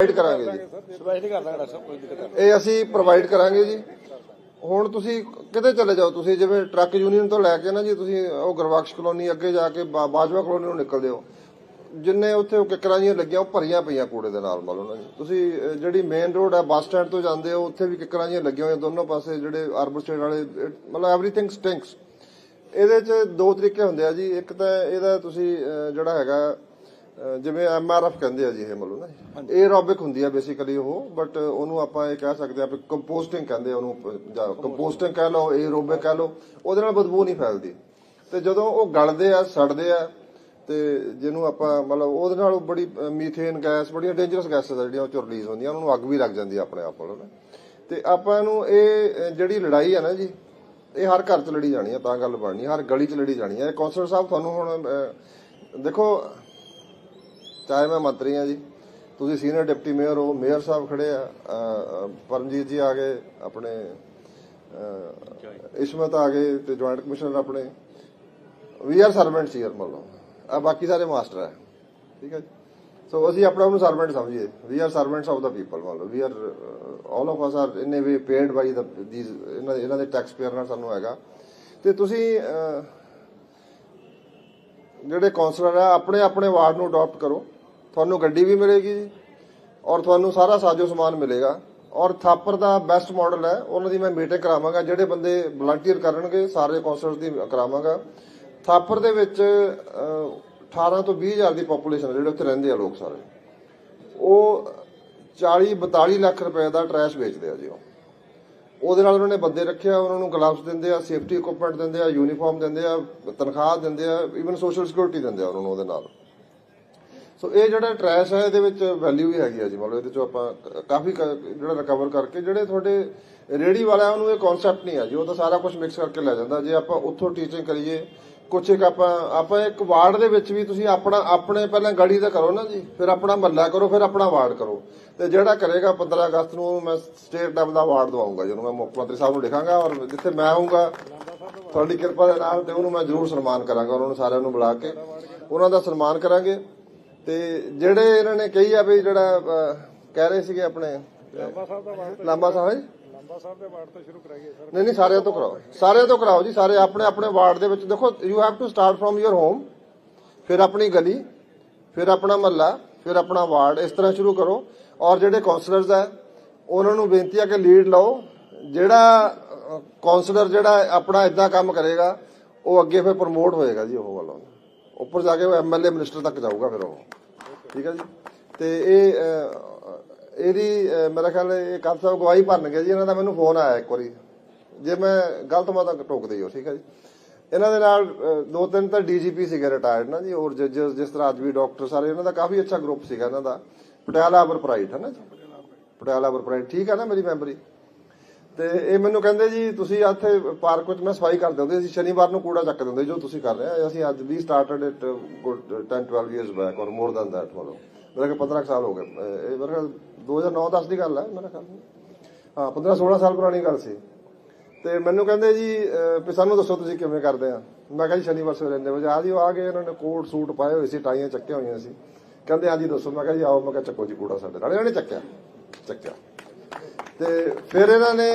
Provide ਕਰਾਂਗੇ ਜੀ। Specially ਕਰਦਾ ਡਾਕਟਰ ਸਾਹਿਬ ਕੋਈ ਦਿੱਕਤ ਇਹ ਅਸੀਂ ਪ੍ਰੋਵਾਈਡ ਕਰਾਂਗੇ ਜੀ। ਹੁਣ ਤੁਸੀਂ ਕਿਤੇ ਚਲੇ ਜਾਓ ਤੁਸੀਂ ਜਿਵੇਂ ਟਰੱਕ ਯੂਨੀਅਨ ਤੋਂ ਲੈ ਕੇ ਨਾ ਜੀ ਤੁਸੀਂ ਉਹ ਗੁਰਬਖਸ਼ ਕਲੋਨੀ ਅੱਗੇ ਜਾ ਕੇ ਬਾਜਵਾ ਕਲੋਨੀ ਨੂੰ ਨਿਕਲਦੇ ਹੋ। ਜਿੰਨੇ ਉੱਥੇ ਉਹ ਕਿਕਰਾਂ ਜੀਆਂ ਲੱਗੀਆਂ ਉਹ ਭਰੀਆਂ ਪਈਆਂ ਕੂੜੇ ਦੇ ਨਾਲ ਮਤਲਬ ਨਾ ਜੀ। ਤੁਸੀਂ ਜਿਹੜੀ ਮੇਨ ਰੋਡ ਹੈ ਬੱਸ ਸਟੈਂਡ ਤੋਂ ਜਾਂਦੇ ਹੋ ਉੱਥੇ ਵੀ ਕਿਕਰਾਂ ਜੀਆਂ ਲੱਗੀਆਂ ਹੋਈਆਂ ਦੋਨੋਂ ਪਾਸੇ ਜਿਹੜੇ ਅਰਬਨ ਸਟੇਟ ਵਾਲੇ ਮਤਲਬ ਐਵਰੀਥਿੰਗ ਸਟਿੰਕਸ ਇਹਦੇ 'ਚ ਦੋ ਤਰੀਕੇ ਹੁੰਦੇ ਆ ਜੀ। ਇੱਕ ਤਾਂ ਇਹਦਾ ਤੁਸੀਂ ਜਿਹੜਾ ਹੈਗਾ ਜਿਵੇਂ ਐਮਆਰਐਫ ਕਹਿੰਦੇ ਆ ਜੀ ਇਹ ਮਤਲਬ ਨਾ 에ਅਰੋਬਿਕ ਹੁੰਦੀ ਆ ਬੇਸਿਕਲੀ ਉਹ ਬਟ ਉਹਨੂੰ ਆਪਾਂ ਇਹ ਕਹਿ ਸਕਦੇ ਆ ਕਿ ਕੰਪੋਸਟਿੰਗ ਕਹਿੰਦੇ ਉਹਨੂੰ ਕੰਪੋਸਟਿੰਗ ਕਹਿ ਲਓ 에ਅਰੋਬਿਕ ਕਹਿ ਲਓ ਉਹਦੇ ਨਾਲ ਬਦਬੂ ਨਹੀਂ ਫੈਲਦੀ। ਤੇ ਜਦੋਂ ਉਹ ਗਲਦੇ ਆ ਸੜਦੇ ਆ ਤੇ ਜਿਹਨੂੰ ਆਪਾਂ ਮਤਲਬ ਉਹਦੇ ਨਾਲ ਬੜੀ ਮੀਥੇਨ ਗੈਸ ਬੜੀਆਂ ਡੇਂਜਰਸ ਗੈਸਸ ਆ ਜਿਹੜੀਆਂ ਉਹ ਚੋਂ ਰਿਲੀਜ਼ ਹੁੰਦੀਆਂ ਉਹਨਾਂ ਨੂੰ ਅੱਗ ਵੀ ਲੱਗ ਜਾਂਦੀ ਆ ਆਪਣੇ ਆਪ ਨੂੰ। ਤੇ ਆਪਾਂ ਇਹਨੂੰ ਇਹ ਜਿਹੜੀ ਲੜਾਈ ਆ ਨਾ ਜੀ ਇਹ ਹਰ ਘਰ 'ਚ ਲੜੀ ਜਾਣੀ ਆ ਤਾਂ ਗੱਲ ਬਣਨੀ ਹਰ ਗਲੀ 'ਚ ਲੜੀ ਜਾਣੀ ਆ। ਇਹ ਕੌਂਸਲਰ ਸਾਹਿਬ ਤੁਹਾਨੂੰ ਹੁਣ ਦੇਖੋ ਚਾਹੇ ਮੈਂ ਮੰਤਰੀ ਆ ਜੀ। ਤੁਸੀਂ ਸੀਨੀਅਰ ਡਿਪਟੀ ਮੇਅਰ ਹੋ, ਮੇਅਰ ਸਾਹਿਬ ਖੜੇ ਆ ਪਰਮਜੀਤ ਜੀ ਆ ਗਏ ਆਪਣੇ ਇਸਮਤ ਆ ਗਏ ਤੇ ਜੁਆਇੰਟ ਕਮਿਸ਼ਨਰ ਆਪਣੇ। ਵੀ ਆਰ ਸਰਵੈਂਟਸ ਹੀਅਰ ਮਤਲਬ। ਆ ਬਾਕੀ ਸਾਰੇ ਮਾਸਟਰ ਹੈ ਠੀਕ ਹੈ ਜੀ। ਸੋ ਅਸੀਂ ਆਪਣਾ ਨੂੰ ਸਰਵੈਂਟ ਸਮਝੀਏ। We are servants of the people ਮਤਲਬ। We are all of us are in a way paid by the these ਇਹਨਾਂ ਇਹਨਾਂ ਦੇ ਟੈਕਸ ਪੇਅਰ ਨਾਲ ਸਾਨੂੰ ਹੈਗਾ। ਤੇ ਤੁਸੀਂ ਜਿਹੜੇ ਕਾਉਂਸਲਰ ਆ, ਆਪਣੇ ਆਪਣੇ ਵਾਰਡ ਨੂੰ ਅਡਾਪਟ ਕਰੋ। ਤੁਹਾਨੂੰ ਗੱਡੀ ਵੀ ਮਿਲੇਗੀ ਜੀ ਔਰ ਤੁਹਾਨੂੰ ਸਾਰਾ ਸਾਜੋ ਸਮਾਨ ਮਿਲੇਗਾ। ਔਰ ਥਾਪਰ ਦਾ ਬੈਸਟ ਮਾਡਲ ਹੈ ਉਹਨਾਂ ਦੀ ਮੈਂ ਮੀਟਿੰਗ ਕਰਾਵਾਂਗਾ ਜਿਹੜੇ ਬੰਦੇ ਵਲੰਟੀਅਰ ਕਰਨਗੇ ਸਾਰੇ ਕਾਉਂਸਲਰਸ ਦੀ ਕਰਾਵਾਂਗਾ। ਥਾਪਰ ਦੇ ਵਿੱਚ ਅਹ, 18 ਤੋਂ 20 ਹਜ਼ਾਰ ਦੀ ਪੋਪੂਲੇਸ਼ਨ ਜਿਹੜੇ ਉੱਥੇ ਰਹਿੰਦੇ ਆ ਲੋਕ ਸਾਰੇ। ਉਹ 40 42 ਲੱਖ ਰੁਪਏ ਦਾ ਟਰੈਸ਼ ਵੇਚਦੇ ਆ ਜੀ ਉਹ। ਉਹਦੇ ਨਾਲ ਉਹਨਾਂ ਨੇ ਬੰਦੇ ਰੱਖਿਆ ਉਹਨਾਂ ਨੂੰ ਗਲਵਸ ਦਿੰਦੇ ਆ ਸੇਫਟੀ ਇਕਵਿਪਮੈਂਟ ਦਿੰਦੇ ਆ ਯੂਨੀਫਾਰਮ ਦਿੰਦੇ ਆ ਤਨਖਾਹ ਦਿੰਦੇ ਆ ਇਵਨ ਸੋਸ਼ਲ ਸਿਕਿਉਰਿਟੀ ਦਿੰਦੇ ਆ ਉਹਨਾਂ ਨੂੰ ਉਹਦੇ ਨਾਲ। ਸੋ ਇਹ ਜਿਹੜਾ ਟਰੈਸ਼ ਹੈ, ਇਹਦੇ ਵਿੱਚ ਵੈਲਿਊ ਵੀ ਹੈਗੀ ਆ ਜੀ। ਮਤਲਬ ਇਹਦੇ ਚੋਂ ਆਪਾਂ ਕਾਫੀ ਜਿਹੜਾ ਰਿਕਵਰ ਕਰਕੇ, ਜਿਹੜੇ ਤੁਹਾਡੇ ਰੇੜੀ ਵਾਲਿਆਂ ਨੂੰ ਇਹ ਕਨਸੈਪਟ ਨਹੀਂ ਆ ਜੀ। ਉਹ ਤਾਂ ਸਾਰਾ ਕੁਝ ਮਿਕਸ ਕਰਕੇ ਲੈ ਜਾਂਦਾ। ਜੇ ਆਪਾਂ ਉੱਥੋਂ ਟੀਚਿੰਗ ਕਰੀਏ, ਕੁਛ ਇੱਕ ਆਪਾਂ ਆਪਾਂ ਇੱਕ ਵਾਰਡ ਦੇ ਵਿੱਚ ਵੀ ਤੁਸੀਂ ਆਪਣਾ, ਆਪਣੇ ਪਹਿਲਾਂ ਗੜੀ ਦਾ ਕਰੋ ਨਾ ਜੀ। ਫਿਰ ਆਪਣਾ ਮਹੱਲਾ ਕਰੋ, ਫਿਰ ਆਪਣਾ ਵਾਰਡ ਕਰੋ। ਤੇ ਜਿਹੜਾ ਕਰੇਗਾ 15 ਅਗਸਤ ਨੂੰ ਉਹਨੂੰ ਮੈਂ ਸਟੇਟ ਲੈਵਲ ਦਾ ਅਵਾਰਡ ਦਵਾਉਂਗਾ ਜਿਹਨੂੰ ਮੈਂ ਮੁੱਖ ਮੰਤਰੀ ਸਾਹਿਬ ਨੂੰ ਲਿਖਾਂਗਾ ਔਰ ਜਿੱਥੇ ਮੈਂ ਆਉਂਗਾ ਤੁਹਾਡੀ ਕਿਰਪਾ ਦੇ ਨਾਲ ਤੇ ਉਹਨੂੰ ਮੈਂ ਜ਼ਰੂਰ ਸਨਮਾਨ ਕਰਾਂਗਾ। ਉਹਨਾਂ ਨੂੰ ਸਾਰਿਆਂ ਨੂੰ ਬੁਲਾ ਕੇ ਉਹਨਾਂ ਦਾ ਸਨਮਾਨ ਕਰਾਂਗੇ। ਤੇ ਜਿਹੜੇ ਇਹਨਾਂ ਨੇ ਕਹੀ ਆ ਵੀ ਜਿਹੜਾ ਕਹਿ ਰਹੇ ਸੀਗੇ ਆਪਣੇ ਲਾਂਬਾ ਸਾਹਿਬ ਦਾ ਵਾਰਡ ਲਾਂਬਾ ਸਾਹਿਬ ਜੀ? ਨਹੀਂ ਨਹੀਂ ਸਾਰਿਆਂ ਤੋਂ ਕਰਾਓ। ਸਾਰਿਆਂ ਤੋਂ ਕਰਾਓ ਜੀ ਸਾਰੇ ਆਪਣੇ ਆਪਣੇ ਵਾਰਡ ਦੇ ਵਿੱਚ ਦੇਖੋ you have to start from your home ਫਿਰ ਆਪਣੀ ਗਲੀ ਫਿਰ ਆਪਣਾ ਮਹੱਲਾ ਫਿਰ ਆਪਣਾ ਵਾਰਡ ਇਸ ਤਰ੍ਹਾਂ ਸ਼ੁਰੂ ਕਰੋ। ਔਰ ਜਿਹੜੇ ਕਾਉਂਸਲਰਸ ਹੈ ਉਹਨਾਂ ਨੂੰ ਬੇਨਤੀ ਹੈ ਕਿ ਲੀਡ ਲਓ। ਜਿਹੜਾ ਕਾਉਂਸਲਰ ਜਿਹੜਾ ਆਪਣਾ ਇਦਾਂ ਕੰਮ ਕਰੇਗਾ ਉਹ ਅੱਗੇ ਫਿਰ ਪ੍ਰਮੋਟ ਹੋਏਗਾ ਜੀ ਉਹ ਵੱਲੋਂ। ਉੱਪਰ ਜਾ ਕੇ ਉਹ ਐਮਐਲਏ ਮਿਨਿਸਟਰ ਤੱਕ ਜਾਊਗਾ ਫਿਰ ਉਹ। ਠੀਕ ਹੈ ਜੀ? ਤੇ ਇਹ ਇਹਦੀ ਮੇਰਾ ਖਿਆਲ ਇਹ ਕੱਲ ਸਾਹਿਬ ਗਵਾਹੀ ਭਰਨਗੇ ਜੀ। ਇਹਨਾਂ ਦਾ ਮੈਨੂੰ ਫੋਨ ਆਇਆ ਇੱਕ ਵਾਰੀ। ਜੇ ਮੈਂ ਗਲਤ ਮੈਂ ਤਾਂ ਟੋਕ ਦਈਓ ਠੀਕ ਹੈ ਜੀ? ਇਹਨਾਂ ਦੇ ਨਾਲ ਦੋ ਤਿੰਨ ਤਾਂ ਡੀਜੀਪੀ ਸੀਗੇ ਰਿਟਾਇਰਡ ਨਾ ਜੀ। ਹੋਰ ਜੱਜਸ ਜਿਸ ਤਰ੍ਹਾਂ ਅੱਜ ਵੀ ਡਾਕਟਰ ਸਾਰੇ, ਇਹਨਾਂ ਦਾ ਕਾਫੀ ਅੱਛਾ ਗਰੁੱਪ ਸੀਗਾ ਇਹਨਾਂ ਦਾ। ਪਟਿਆਲਾ ਅਬਰ ਹੈ ਨਾ ਜੀ? ਪਟਿਆਲਾ ਅਬਰ ਠੀਕ ਹੈ ਨਾ ਮੇਰੀ ਮੈਂਬਰੀ? ਤੇ ਇਹ ਮੈਨੂੰ ਕਹਿੰਦੇ ਜੀ, ਤੁਸੀਂ ਇੱਥੇ ਪਾਰਕ ਵਿੱਚ ਮੈਂ ਸਫ਼ਾਈ ਕਰ ਦਿੰਦੇ ਅਸੀਂ ਸ਼ਨੀਵਾਰ ਨੂੰ ਕੂੜਾ ਚੱਕ ਦਿੰਦੇ ਜੋ ਤੁਸੀਂ ਕਰ ਰਹੇ ਅਸੀਂ ਅੱਜ we started it 10 12 years back or more than that ਮਤਲਬ ਮੇਰਾ ਕਿ 15 ਕੁ ਸਾਲ ਹੋ ਗਏ। ਇਹ ਮੇਰਾ ਖਿਆਲ 2009-10 ਦੀ ਗੱਲ ਹੈ, ਮੇਰਾ ਖਿਆਲ। ਹਾਂ 15-16 ਸਾਲ ਪੁਰਾਣੀ ਗੱਲ ਸੀ। ਤੇ ਮੈਨੂੰ ਕਹਿੰਦੇ ਜੀ ਵੀ ਸਾਨੂੰ ਦੱਸੋ ਤੁਸੀਂ ਕਿਵੇਂ ਕਰਦੇ ਆ। ਮੈਂ ਕਿਹਾ ਜੀ, ਸ਼ਨੀਵਾਰ ਸਵੇਰੇ ਇੰਨੇ ਵਜੇ ਆ ਜੀ ਉਹ ਆ ਗਏ ਇਹਨਾਂ ਨੇ ਕੋਟ ਸੂਟ ਪਾਏ ਹੋਏ ਸੀ, ਟਾਈਆਂ ਚੱਕੀਆਂ ਹੋਈਆਂ ਸੀ। ਕਹਿੰਦੇ ਹਾਂ ਜੀ ਦੱਸੋ। ਮੈਂ ਕਿਹਾ ਜੀ, ਆਓ, ਮੈਂ ਕਿਹਾ ਚੱਕੋ ਜੀ ਕੂੜਾ ਸਾਡੇ ਨਾਲ। ਇਹਨਾਂ ਨੇ ਚੱਕਿਆ ਚੱਕਿਆ। ਤੇ ਫਿਰ ਇਹਨਾਂ ਨੇ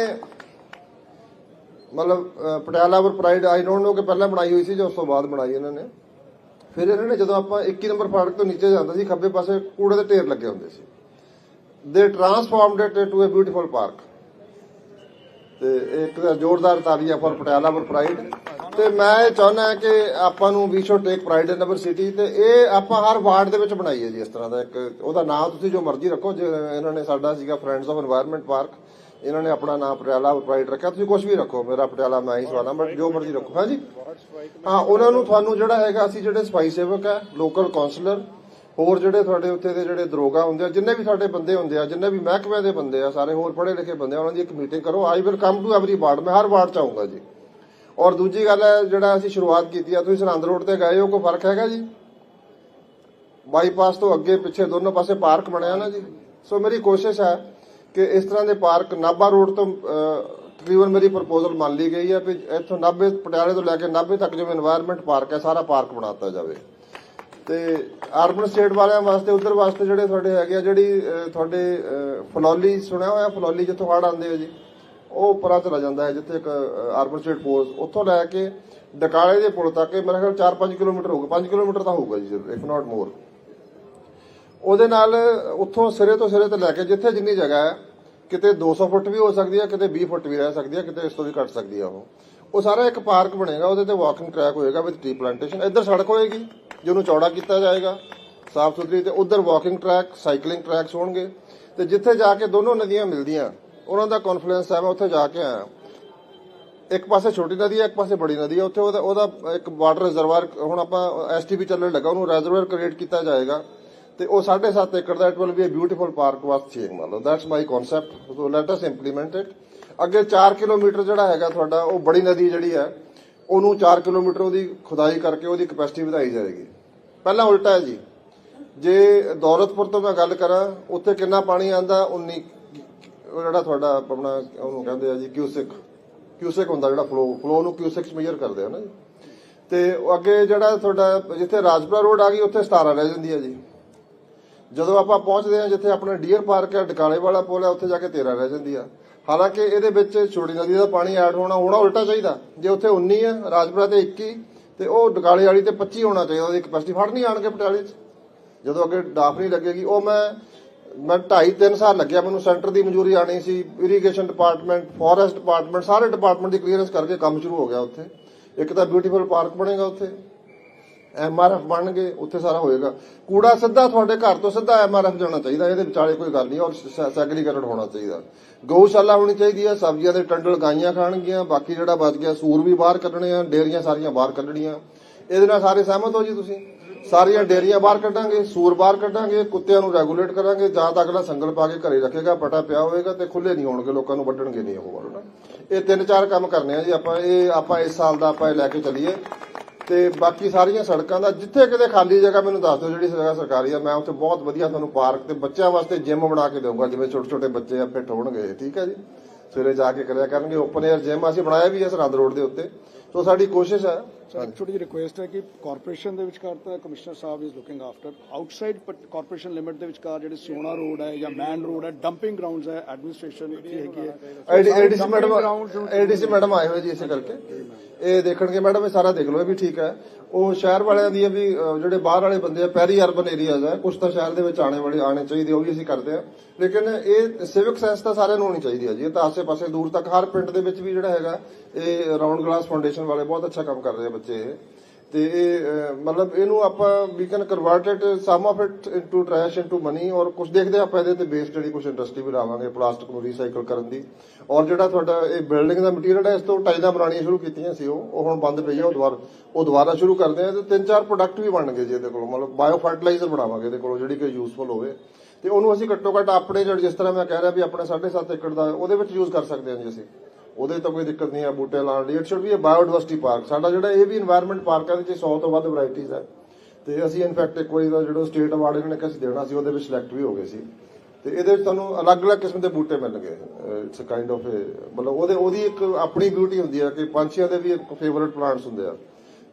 ਮਤਲਬ ਪਟਿਆਲਾ ਵਰ ਪ੍ਰਾਈਡ ਆਈ ਡੋਨਟ ਨੋ ਕਿ ਪਹਿਲਾਂ ਬਣਾਈ ਹੋਈ ਸੀ ਜਾਂ ਉਸ ਤੋਂ ਬਾਅਦ ਬਣਾਈ ਇਹਨਾਂ ਨੇ। ਫਿਰ ਇਹਨਾਂ ਨੇ ਜਦੋਂ ਆਪਾਂ 21 ਨੰਬਰ ਫਾਟਕ ਤੋਂ ਨੀਚੇ ਜਾਂਦਾ ਸੀ, ਖੱਬੇ ਪਾਸੇ ਕੂੜੇ ਦੇ ਢੇਰ ਲੱਗੇ ਹੁੰਦੇ ਸੀ। They transformed it to a beautiful park ਤੇ ਇੱਕ ਜ਼ੋਰਦਾਰ ਤਾਲੀਆਂ ਫॉर ਪਟਿਆਲਾ ਫॉर ਪ੍ਰਾਈਡ ਤੇ ਮੈਂ ਇਹ ਚਾਹੁੰਦਾ ਕਿ ਆਪਾਂ ਨੂੰ ਵੀ should take pride in our city ਤੇ ਇਹ ਆਪਾਂ ਹਰ ਵਾਰਡ ਦੇ ਵਿੱਚ ਬਣਾਈਏ ਜੀ ਇਸ ਤਰ੍ਹਾਂ ਦਾ ਇੱਕ, ਉਹਦਾ ਨਾਮ ਤੁਸੀਂ ਜੋ ਮਰਜ਼ੀ ਰੱਖੋ ਇਹਨਾਂ ਨੇ ਸਾਡਾ ਸੀਗਾ ਫਰੈਂਡਸ ਆਫ এনवायरमेंट ਪਾਰਕ ਇਹਨਾਂ ਨੇ ਆਪਣਾ ਨਾਮ ਪਟਿਆਲਾ ਪ੍ਰਾਈਡ ਰੱਖਿਆ, ਤੁਸੀਂ ਕੁਝ ਵੀ ਰੱਖੋ, ਮੇਰਾ ਪਟਿਆਲਾ ਮੈਂ ਹੀ ਸਵਾਲਾਂ ਬਟ ਜੋ ਮਰਜ਼ੀ ਰੱਖੋ ਹਾਂ ਜੀ ਹਾਂ, ਉਹਨਾਂ ਨੂੰ ਤੁਹਾਨੂੰ ਜਿਹੜਾ ਹੈਗਾ, ਅਸੀਂ ਜਿਹੜੇ ਸਫ਼ਾਈ ਸੇਵਕ ਹੈ ਲੋਕਲ ਕਾਉਂਸਲਰ ਹੋਰ ਜਿਹੜੇ ਤੁਹਾਡੇ ਉੱਥੇ ਦੇ ਜਿਹੜੇ ਦਰੋਗਾ ਹੁੰਦੇ ਆ, ਜਿੰਨੇ ਵੀ ਸਾਡੇ ਬੰਦੇ ਹੁੰਦੇ ਆ, ਜਿੰਨੇ ਵੀ ਮਹਿਕਮੇ ਦੇ ਬੰਦੇ ਆ, ਸਾਰੇ ਹੋਰ ਪੜੇ ਲਿਖੇ ਬੰਦੇ ਆ, ਉਹਨਾਂ ਦੀ ਇੱਕ ਮੀਟਿੰਗ ਕਰੋ I will come to every ward, ਮੈਂ ਹਰ ਵਾਰਡ ਚ ਆਉਂਗਾ ਜੀ। ਔਰ ਦੂਜੀ ਗੱਲ ਹੈ, ਜਿਹੜਾ ਅਸੀਂ ਸ਼ੁਰੂਆਤ ਕੀਤੀ ਆ, ਤੁਸੀਂ ਸਰਹੰਦ ਰੋਡ ਤੇ ਗਏ ਹੋ, ਕੋਈ ਫ਼ਰਕ ਹੈਗਾ ਜੀ? ਬਾਈਪਾਸ ਤੋਂ ਅੱਗੇ ਪਿੱਛੇ ਦੋਨੋਂ ਪਾਸੇ ਪਾਰਕ ਬਣਿਆ ਨਾ ਜੀ। ਸੋ ਮੇਰੀ ਕੋਸ਼ਿਸ਼ ਹੈ ਕਿ ਇਸ ਤਰ੍ਹਾਂ ਦੇ ਪਾਰਕ ਨਾਬਾ ਰੋਡ ਤੋਂ ਤਕਰੀਬਨ ਮੇਰੀ ਪ੍ਰਪੋਜ਼ਲ ਮੰਨ ਲਈ ਗਈ ਹੈ ਕਿ ਇੱਥੋਂ ਨਾਬੇ ਪਟਿਆਲੇ ਤੋਂ ਲੈ ਕੇ ਨਾਬੇ ਤੱਕ ਜੋ এনवायरमेंट ਪਾਰਕ ਹੈ, ਸਾਰਾ ਪਾਰਕ ਬਣਾਤਾ ਜਾਵੇ। ਤੇ ਆਰਬਨ ਸਟੇਟ ਵਾਲਿਆਂ ਵਾਸਤੇ, ਉਧਰ ਵਾਸਤੇ ਜਿਹੜੇ ਤੁਹਾਡੇ ਹੈਗੇ ਆ, ਜਿਹੜੀ ਤੁਹਾਡੇ ਫਲੌਲੀ ਸੁਣਿਆ ਹੋਇਆ, ਫਲੌਲੀ ਜਿੱਥੋਂ ਹੜ ਆਉਂਦੇ ਹੋ ਜੀ ਉਹ ਉੱਪਰਾਂ ਚਲਾ ਜਾਂਦਾ ਹੈ, ਜਿੱਥੇ ਇੱਕ ਅਰਬਨ ਸਟੇਟ ਪੋਸਟ ਉੱਥੋਂ ਲੈ ਕੇ ਡਕਾਲੇ ਦੇ ਪੁਲ ਤੱਕ, ਇਹ ਮੇਰੇ ਖਿਆਲ 4-5 ਕਿਲੋਮੀਟਰ ਹੋਊਗਾ 5 ਕਿਲੋਮੀਟਰ ਤਾਂ ਹੋਊਗਾ ਜੀ ਇਫ ਨਾਟ ਮੋਰ ਉਹਦੇ ਨਾਲ ਉੱਥੋਂ ਸਿਰੇ ਤੋਂ ਸਿਰੇ ਤੇ ਲੈ ਕੇ, ਜਿੱਥੇ ਜਿੰਨੀ ਜਗ੍ਹਾ ਹੈ, ਕਿਤੇ 200 ਫੁੱਟ ਵੀ ਹੋ ਸਕਦੀ ਹੈ, ਕਿਤੇ 20 ਫੁੱਟ ਵੀ ਰਹਿ ਸਕਦੀ ਹੈ, ਕਿਤੇ ਇਸ ਤੋਂ ਵੀ ਘੱਟ ਸਕਦੀ ਹੈ ਉਹ। ਉਹ ਸਾਰਾ ਇੱਕ ਪਾਰਕ ਬਣੇਗਾ, ਉਹਦੇ ਤੇ ਵਾਕਿੰਗ ਟਰੈਕ ਹੋਏਗਾ ਵਿਦ ਟ੍ਰੀ ਪਲਾਂਟੇਸ਼ਨ ਇੱਧਰ ਸੜਕ ਹੋਏਗੀ, ਜਿਹਨੂੰ ਚੌੜਾ ਕੀਤਾ ਜਾਏਗਾ, ਸਾਫ਼ ਸੁਥਰੀ ਤੇ ਉਧਰ ਵਾਕਿੰਗ ਟਰੈਕ ਸਾਈਕਲਿੰਗ ਟਰੈਕਸ ਹੋਣਗੇ। ਤੇ ਜਿੱਥੇ ਜਾ ਕੇ ਦੋਨੋਂ ਨਦੀਆਂ ਮਿਲਦੀਆਂ ਉਹਨਾਂ ਦਾ ਕੌਨਫਲੂਐਂਸ ਹੈ, ਮੈਂ ਉੱਥੇ ਜਾ ਕੇ ਆਇਆ। ਇੱਕ ਪਾਸੇ ਛੋਟੀ ਨਦੀ ਹੈ, ਇੱਕ ਪਾਸੇ ਬੜੀ ਨਦੀ ਹੈ। ਉੱਥੇ ਉਹਦਾ ਉਹਦਾ ਇੱਕ ਵਾਟਰ ਰਿਜ਼ਰਵਾਇਰ ਹੁਣ ਆਪਾਂ ਐਸਟੀਪੀ ਚੱਲਣ ਲੱਗਾ, ਉਹਨੂੰ ਰਿਜ਼ਰਵਾਇਰ ਕ੍ਰੀਏਟ ਕੀਤਾ ਜਾਏਗਾ। ਤੇ ਉਹ 7.5 ਏਕੜ ਦਾ it will be a beautiful park ਵਾਸਤੇ ਚੇਂਜ ਮੰਨ that's my concept so let us implement it ਅੱਗੇ 4 ਕਿਲੋਮੀਟਰ ਜਿਹੜਾ ਹੈਗਾ ਤੁਹਾਡਾ, ਉਹ ਬੜੀ ਨਦੀ ਜਿਹੜੀ ਹੈ, ਉਹਨੂੰ 4 ਕਿਲੋਮੀਟਰ ਉਹਦੀ ਖੁਦਾਈ ਕਰਕੇ ਉਹਦੀ ਕਪੈਸਿਟੀ ਵਧਾਈ ਜਾਏਗੀ। ਪਹਿਲਾਂ ਉਲਟਾ ਹੈ ਜੀ। ਜੇ ਦੌਲਤਪੁਰ ਤੋਂ ਮੈਂ ਗੱਲ ਕਰਾਂ, ਉੱਥੇ ਕਿੰਨਾ ਪਾਣੀ ਆਂਦਾ 19 ਉਹ ਜਿਹੜਾ ਤੁਹਾਡਾ ਆਪਣਾ ਉਹਨੂੰ ਕਹਿੰਦੇ ਆ ਜੀ ਕਿਊਸਿਕ ਕਿਊਸਿਕ ਹੁੰਦਾ ਜਿਹੜਾ ਫਲੋ ਫਲੋ ਨੂੰ ਕਿਊਸਿਕਸ ਮੇਜਰ ਕਰਦੇ ਆ ਨਾ ਜੀ। ਤੇ ਉਹ ਅੱਗੇ ਜਿਹੜਾ ਤੁਹਾਡਾ ਜਿੱਥੇ ਰਾਜਪੁਰਾ ਰੋਡ ਆ ਗਈ, ਉੱਥੇ 17 ਰਹਿ ਜਾਂਦੀ ਹੈ ਜੀ। ਜਦੋਂ ਆਪਾਂ ਪਹੁੰਚਦੇ ਹਾਂ ਜਿੱਥੇ ਆਪਣਾ ਡੀਅਰ ਪਾਰਕ ਹੈ ਡਕਾਲੇ ਵਾਲਾ ਪੁਲ ਹੈ ਉੱਥੇ ਜਾ ਕੇ 13 ਰਹਿ ਜਾਂਦੀ ਆ। ਹਾਲਾਂਕਿ ਇਹਦੇ ਵਿੱਚ ਛੋਟੀ ਨਦੀ ਦਾ ਪਾਣੀ ਐਡ ਹੋਣਾ ਹੋਣਾ ਉਲਟਾ ਚਾਹੀਦਾ। ਜੇ ਉੱਥੇ 19 ਹੈ ਰਾਜਪੁਰਾ ਤੇ 21 ਤੇ ਉਹ ਡਕਾਲੇ ਵਾਲੀ ਤੇ 25 ਹੋਣਾ ਚਾਹੀਦਾ, ਉਹਦੀ ਕਪੈਸਿਟੀ ਫੜ ਨਹੀਂ ਆਣਗੇ ਪਟਿਆਲੇ 'ਚ। ਜਦੋਂ ਅੱਗੇ ਡਾਫ ਨਹੀਂ ਲੱਗੇਗੀ, ਉਹ ਮੈਂ ਮੈਂ 2.5 3 ਸਾਲ ਲੱਗਿਆ, ਮੈਨੂੰ ਸੈਂਟਰ ਦੀ ਮਨਜ਼ੂਰੀ ਆਣੀ ਸੀ ਇਰੀਗੇਸ਼ਨ ਡਿਪਾਰਟਮੈਂਟ ਫੋਰੈਸਟ ਡਿਪਾਰਟਮੈਂਟ ਸਾਰੇ ਡਿਪਾਰਟਮੈਂਟ ਦੀ ਕਲੀਅਰੈਂਸ ਕਰਕੇ ਕੰਮ ਸ਼ੁਰੂ ਹੋ ਗਿਆ ਉੱਥੇ। ਇੱਕ ਤਾਂ ਬਿਊਟੀਫੁਲ ਪਾਰਕ ਬਣੇਗਾ ਉੱਥੇ ਐਮਆਰਐਫ ਬਣਨਗੇ, ਉੱਥੇ ਸਾਰਾ ਹੋਏਗਾ। ਕੂੜਾ ਸਿੱਧਾ ਤੁਹਾਡੇ ਘਰ ਤੋਂ ਸਿੱਧਾ ਐਮਆਰਐਫ ਜਾਣਾ ਚਾਹੀਦਾ, ਇਹਦੇ ਵਿਚਾਲੇ ਕੋਈ ਗੱਲ ਨਹੀਂ, ਔਰ ਸੈਗਰੀਕੇਟਡ ਹੋਣਾ ਚਾਹੀਦਾ। ਗਊਸ਼ਾਲਾ ਹੋਣੀ ਚਾਹੀਦੀ ਹੈ ਸਬਜ਼ੀਆਂ ਦੇ ਟੰਡਲ ਗਾਈਆਂ ਖਾਣਗੀਆਂ, ਬਾਕੀ ਜਿਹੜਾ ਬਚ ਗਿਆ, ਸੂਰ ਵੀ ਬਾਹਰ ਕੱਢਣੇ ਆ, ਡੇਰੀਆਂ ਸਾਰੀਆਂ ਬਾਹਰ ਕੱਢਣੀਆਂ। ਇਹਦੇ ਨਾਲ ਸਾਰੇ ਸਹਿਮਤ ਹੋ ਜੀ ਤੁਸੀਂ? ਸਾਰੀਆਂ ਡੇਰੀਆਂ ਬਾਹਰ ਕੱਢਾਂਗੇ, ਸੂਰ ਬਾਹਰ ਕੱਢਾਂਗੇ, ਕੁੱਤਿਆਂ ਨੂੰ ਰੈਗੂਲੇਟ ਕਰਾਂਗੇ, ਜਾਂ ਤਾਂ ਅਗਲਾ ਸੰਗਲ ਪਾ ਕੇ ਘਰੇ ਰੱਖੇਗਾ, ਪਟਾ ਪਿਆ ਹੋਵੇਗਾ ਤੇ ਖੁੱਲੇ ਨਹੀਂ ਹੋਣਗੇ, ਲੋਕਾਂ ਨੂੰ ਵੱਢਣਗੇ ਨਹੀਂ ਉਹ ਵਾਲੋ। ਇਹ ਤਿੰਨ ਚਾਰ ਕੰਮ ਕਰਨੇ ਆ ਜੀ ਆਪਾਂ, ਇਹ ਆਪਾਂ ਇਸ ਸਾਲ ਦਾ ਆਪਾਂ ਇਹ ਲੈ ਕੇ ਚੱਲੀਏ। ਤੇ ਬਾਕੀ ਸਾਰੀਆਂ ਸੜਕਾਂ ਦਾ, ਜਿੱਥੇ ਕਿਤੇ ਖਾਲੀ ਜਗ੍ਹਾ ਮੈਨੂੰ ਦੱਸ ਦਿਓ ਜਿਹੜੀ ਜਗ੍ਹਾ ਸਰਕਾਰੀ ਆ, ਮੈਂ ਉੱਥੇ ਬਹੁਤ ਵਧੀਆ ਤੁਹਾਨੂੰ ਪਾਰਕ ਤੇ ਬੱਚਿਆਂ ਵਾਸਤੇ ਜਿਮ ਬਣਾ ਕੇ ਦੇਵਾਂਗਾ ਜਿਵੇਂ ਛੋਟੇ ਛੋਟੇ ਬੱਚੇ ਆ ਫਿੱਟ ਹੋਣਗੇ, ਠੀਕ ਹੈ ਜੀ। ਸਵੇਰੇ ਜਾ ਕੇ ਕਰਿਆ ਕਰਨਗੇ ਓਪਨ 에ਅਰ ਜਿਮ ਅਸੀਂ ਬਣਾਇਆ ਵੀ ਹੈ ਸਰਹੰਦ ਰੋਡ ਦੇ ਉੱਤੇ। ਸੋ ਸਾਡੀ ਕੋਸ਼ਿਸ਼ ਹੈ ਸਰ ਇੱਕ ਛੋਟੀ ਜਿਹੀ ਰਿਕੁਐਸਟ ਹੈ ਕਿ ਕਾਰਪੋਰੇਸ਼ਨ ਦੇ ਵਿਚਕਾਰ ਤਾਂ commissioner Sahib is looking after outside corporation limit ਦੇ ਵਿਚਕਾਰ ਜਿਹੜੇ ਸਿਉਣਾ ਰੋਡ ਹੈ ਜਾਂ ਮੈਨ ਰੋਡ ਹੈ ਡੰਪਿੰਗ ਗਰਾਊਂਡਸ ਹੈ ਐਡਮਿਨਿਸਟ੍ਰੇਸ਼ਨ ਇੱਥੇ ਹੈਗੀ ਹੈ ਏਡੀਸੀ ਮੈਡਮ ਏਡੀਸੀ ਮੈਡਮ ਆਏ ਹੋਏ ਜੀ ਇਸੇ ਕਰਕੇ ਇਹ ਦੇਖਣਗੇ ਮੈਡਮ ਇਹ ਸਾਰਾ ਦੇਖ ਲਓ ਇਹ ਵੀ ਠੀਕ ਹੈ ਉਹ ਸ਼ਹਿਰ ਵਾਲਿਆਂ ਦੀ ਵੀ ਜਿਹੜੇ ਬਾਹਰ ਵਾਲੇ ਬੰਦੇ ਆ ਪੈਰੀ ਅਰਬਨ ਏਰੀਆਜ਼ ਆ ਕੁਝ ਤਾਂ ਸ਼ਹਿਰ ਦੇ ਵਿੱਚ ਆਣੇ ਵਾਲੇ ਆਣੇ ਚਾਹੀਦੇ ਉਹ ਵੀ ਅਸੀਂ ਕਰਦੇ ਆ ਲੇਕਿਨ ਇਹ ਸਿਵਿਕ ਸੈਂਸ ਤਾਂ ਸਾਰਿਆਂ ਨੂੰ ਹੋਣੀ ਚਾਹੀਦੀ ਹੈ ਜੀ ਇਹ ਤਾਂ ਆਸੇ-ਪਾਸੇ ਦੂਰ ਤੱਕ ਹਰ ਪਿੰਡ ਦੇ ਵਿੱਚ ਵੀ ਜਿਹੜਾ ਹੈਗਾ ਇਹ ਰਾਉਂਡ ਗਲਾਸ ਫਾਊਂਡੇਸ਼ਨ ਵਾਲੇ ਬਹੁਤ ਅੱਛਾ ਕੰਮ ਕਰ ਰਹੇ ਆ ਬੱਚੇ ਤੇ ਇਹ ਮਤਲਬ ਇਹਨੂੰ ਆਪਾਂ we can convert it some of it into trash into money or ਕੁਝ ਦੇਖਦੇ ਆਪਾਂ ਇਹਦੇ ਤੇ ਬੇਸ ਜਿਹੜੀ ਕੁਝ ਇੰਡਸਟਰੀ ਵੀ ਲਾਵਾਂਗੇ ਪਲਾਸਟਿਕ ਨੂੰ ਰੀਸਾਈਕਲ ਕਰਨ ਦੀ। ਔਰ ਜਿਹੜਾ ਤੁਹਾਡਾ ਇਹ ਬਿਲਡਿੰਗ ਦਾ ਮਟੀਰੀਅਲ ਹੈ, ਇਸ ਤੋਂ ਟਾਈਲਾਂ ਬਣਾਉਣੀਆਂ ਸ਼ੁਰੂ ਕੀਤੀਆਂ ਸੀ ਉਹ ਉਹ ਹੁਣ ਬੰਦ ਪਈ ਆ ਉਹ ਦੁਬਾਰਾ ਉਹ ਦੁਬਾਰਾ ਸ਼ੁਰੂ ਕਰਦੇ ਆ ਤੇ ਤਿੰਨ ਚਾਰ ਪ੍ਰੋਡਕਟ ਵੀ ਬਣਨਗੇ ਜੀ ਇਹਦੇ ਕੋਲੋਂ। ਮਤਲਬ ਬਾਇਓ ਫਰਟੀਲਾਈਜ਼ਰ ਬਣਾਵਾਂਗੇ ਇਹਦੇ ਕੋਲ ਜਿਹੜੀ ਕਿ ਯੂਸਫੁਲ ਹੋਵੇ। ਤੇ ਉਹਨੂੰ ਅਸੀਂ ਘੱਟੋ ਘੱਟ ਆਪਣੇ ਜਿਸ ਤਰ੍ਹਾਂ ਮੈਂ ਕਹਿ ਰਿਹਾ ਵੀ ਆਪਣੇ 7.5 ਏਕੜ ਦਾ ਉਹਦੇ ਵਿੱਚ ਯੂਜ਼ ਕਰ ਸਕਦੇ ਹਾਂ ਜੀ ਅਸੀਂ। ਉਹਦੇ ਤਾਂ ਕੋਈ ਦਿੱਕਤ ਨਹੀਂ ਆ, ਬੂਟੇ ਲਾਉਣ ਲਈ। It should be a biodiversity park ਸਾਡਾ ਜਿਹੜਾ ਇਹ ਵੀ এনवायरमेंट ਪਾਰਕ ਹੈ ਵਿੱਚ 100 ਤੋਂ ਵੱਧ ਵੈਰਾਈਟੀਆਂ ਹੈ ਤੇ ਅਸੀਂ ਇਨਫੈਕਟ ਇੱਕ ਵਾਰੀ ਦਾ ਜਿਹੜਾ ਸਟੇਟ ਅਵਾਰਡ ਇਹਨਾਂ ਨੇ ਕਿਸੇ ਦੇਣਾ ਸੀ, ਉਹਦੇ ਵਿੱਚ ਸਿਲੈਕਟ ਵੀ ਹੋ ਗਏ ਸੀ। ਤੇ ਇਹਦੇ ਵਿੱਚ ਤੁਹਾਨੂੰ ਅਲੱਗ-ਅਲੱਗ ਕਿਸਮ ਦੇ ਬੂਟੇ ਮਿਲਣਗੇ ਇਟਸ ਅ ਕਾਈਂਡ ਆਫ ਮਤਲਬ ਉਹਦੇ, ਉਹਦੀ ਇੱਕ ਆਪਣੀ ਬਿਊਟੀ ਹੁੰਦੀ ਹੈ ਕਿ ਪੰਛੀਆਂ ਦੇ ਵੀ ਇੱਕ ਫੇਵਰਿਟ ਪਲਾਂਟਸ ਹੁੰਦੇ ਆ।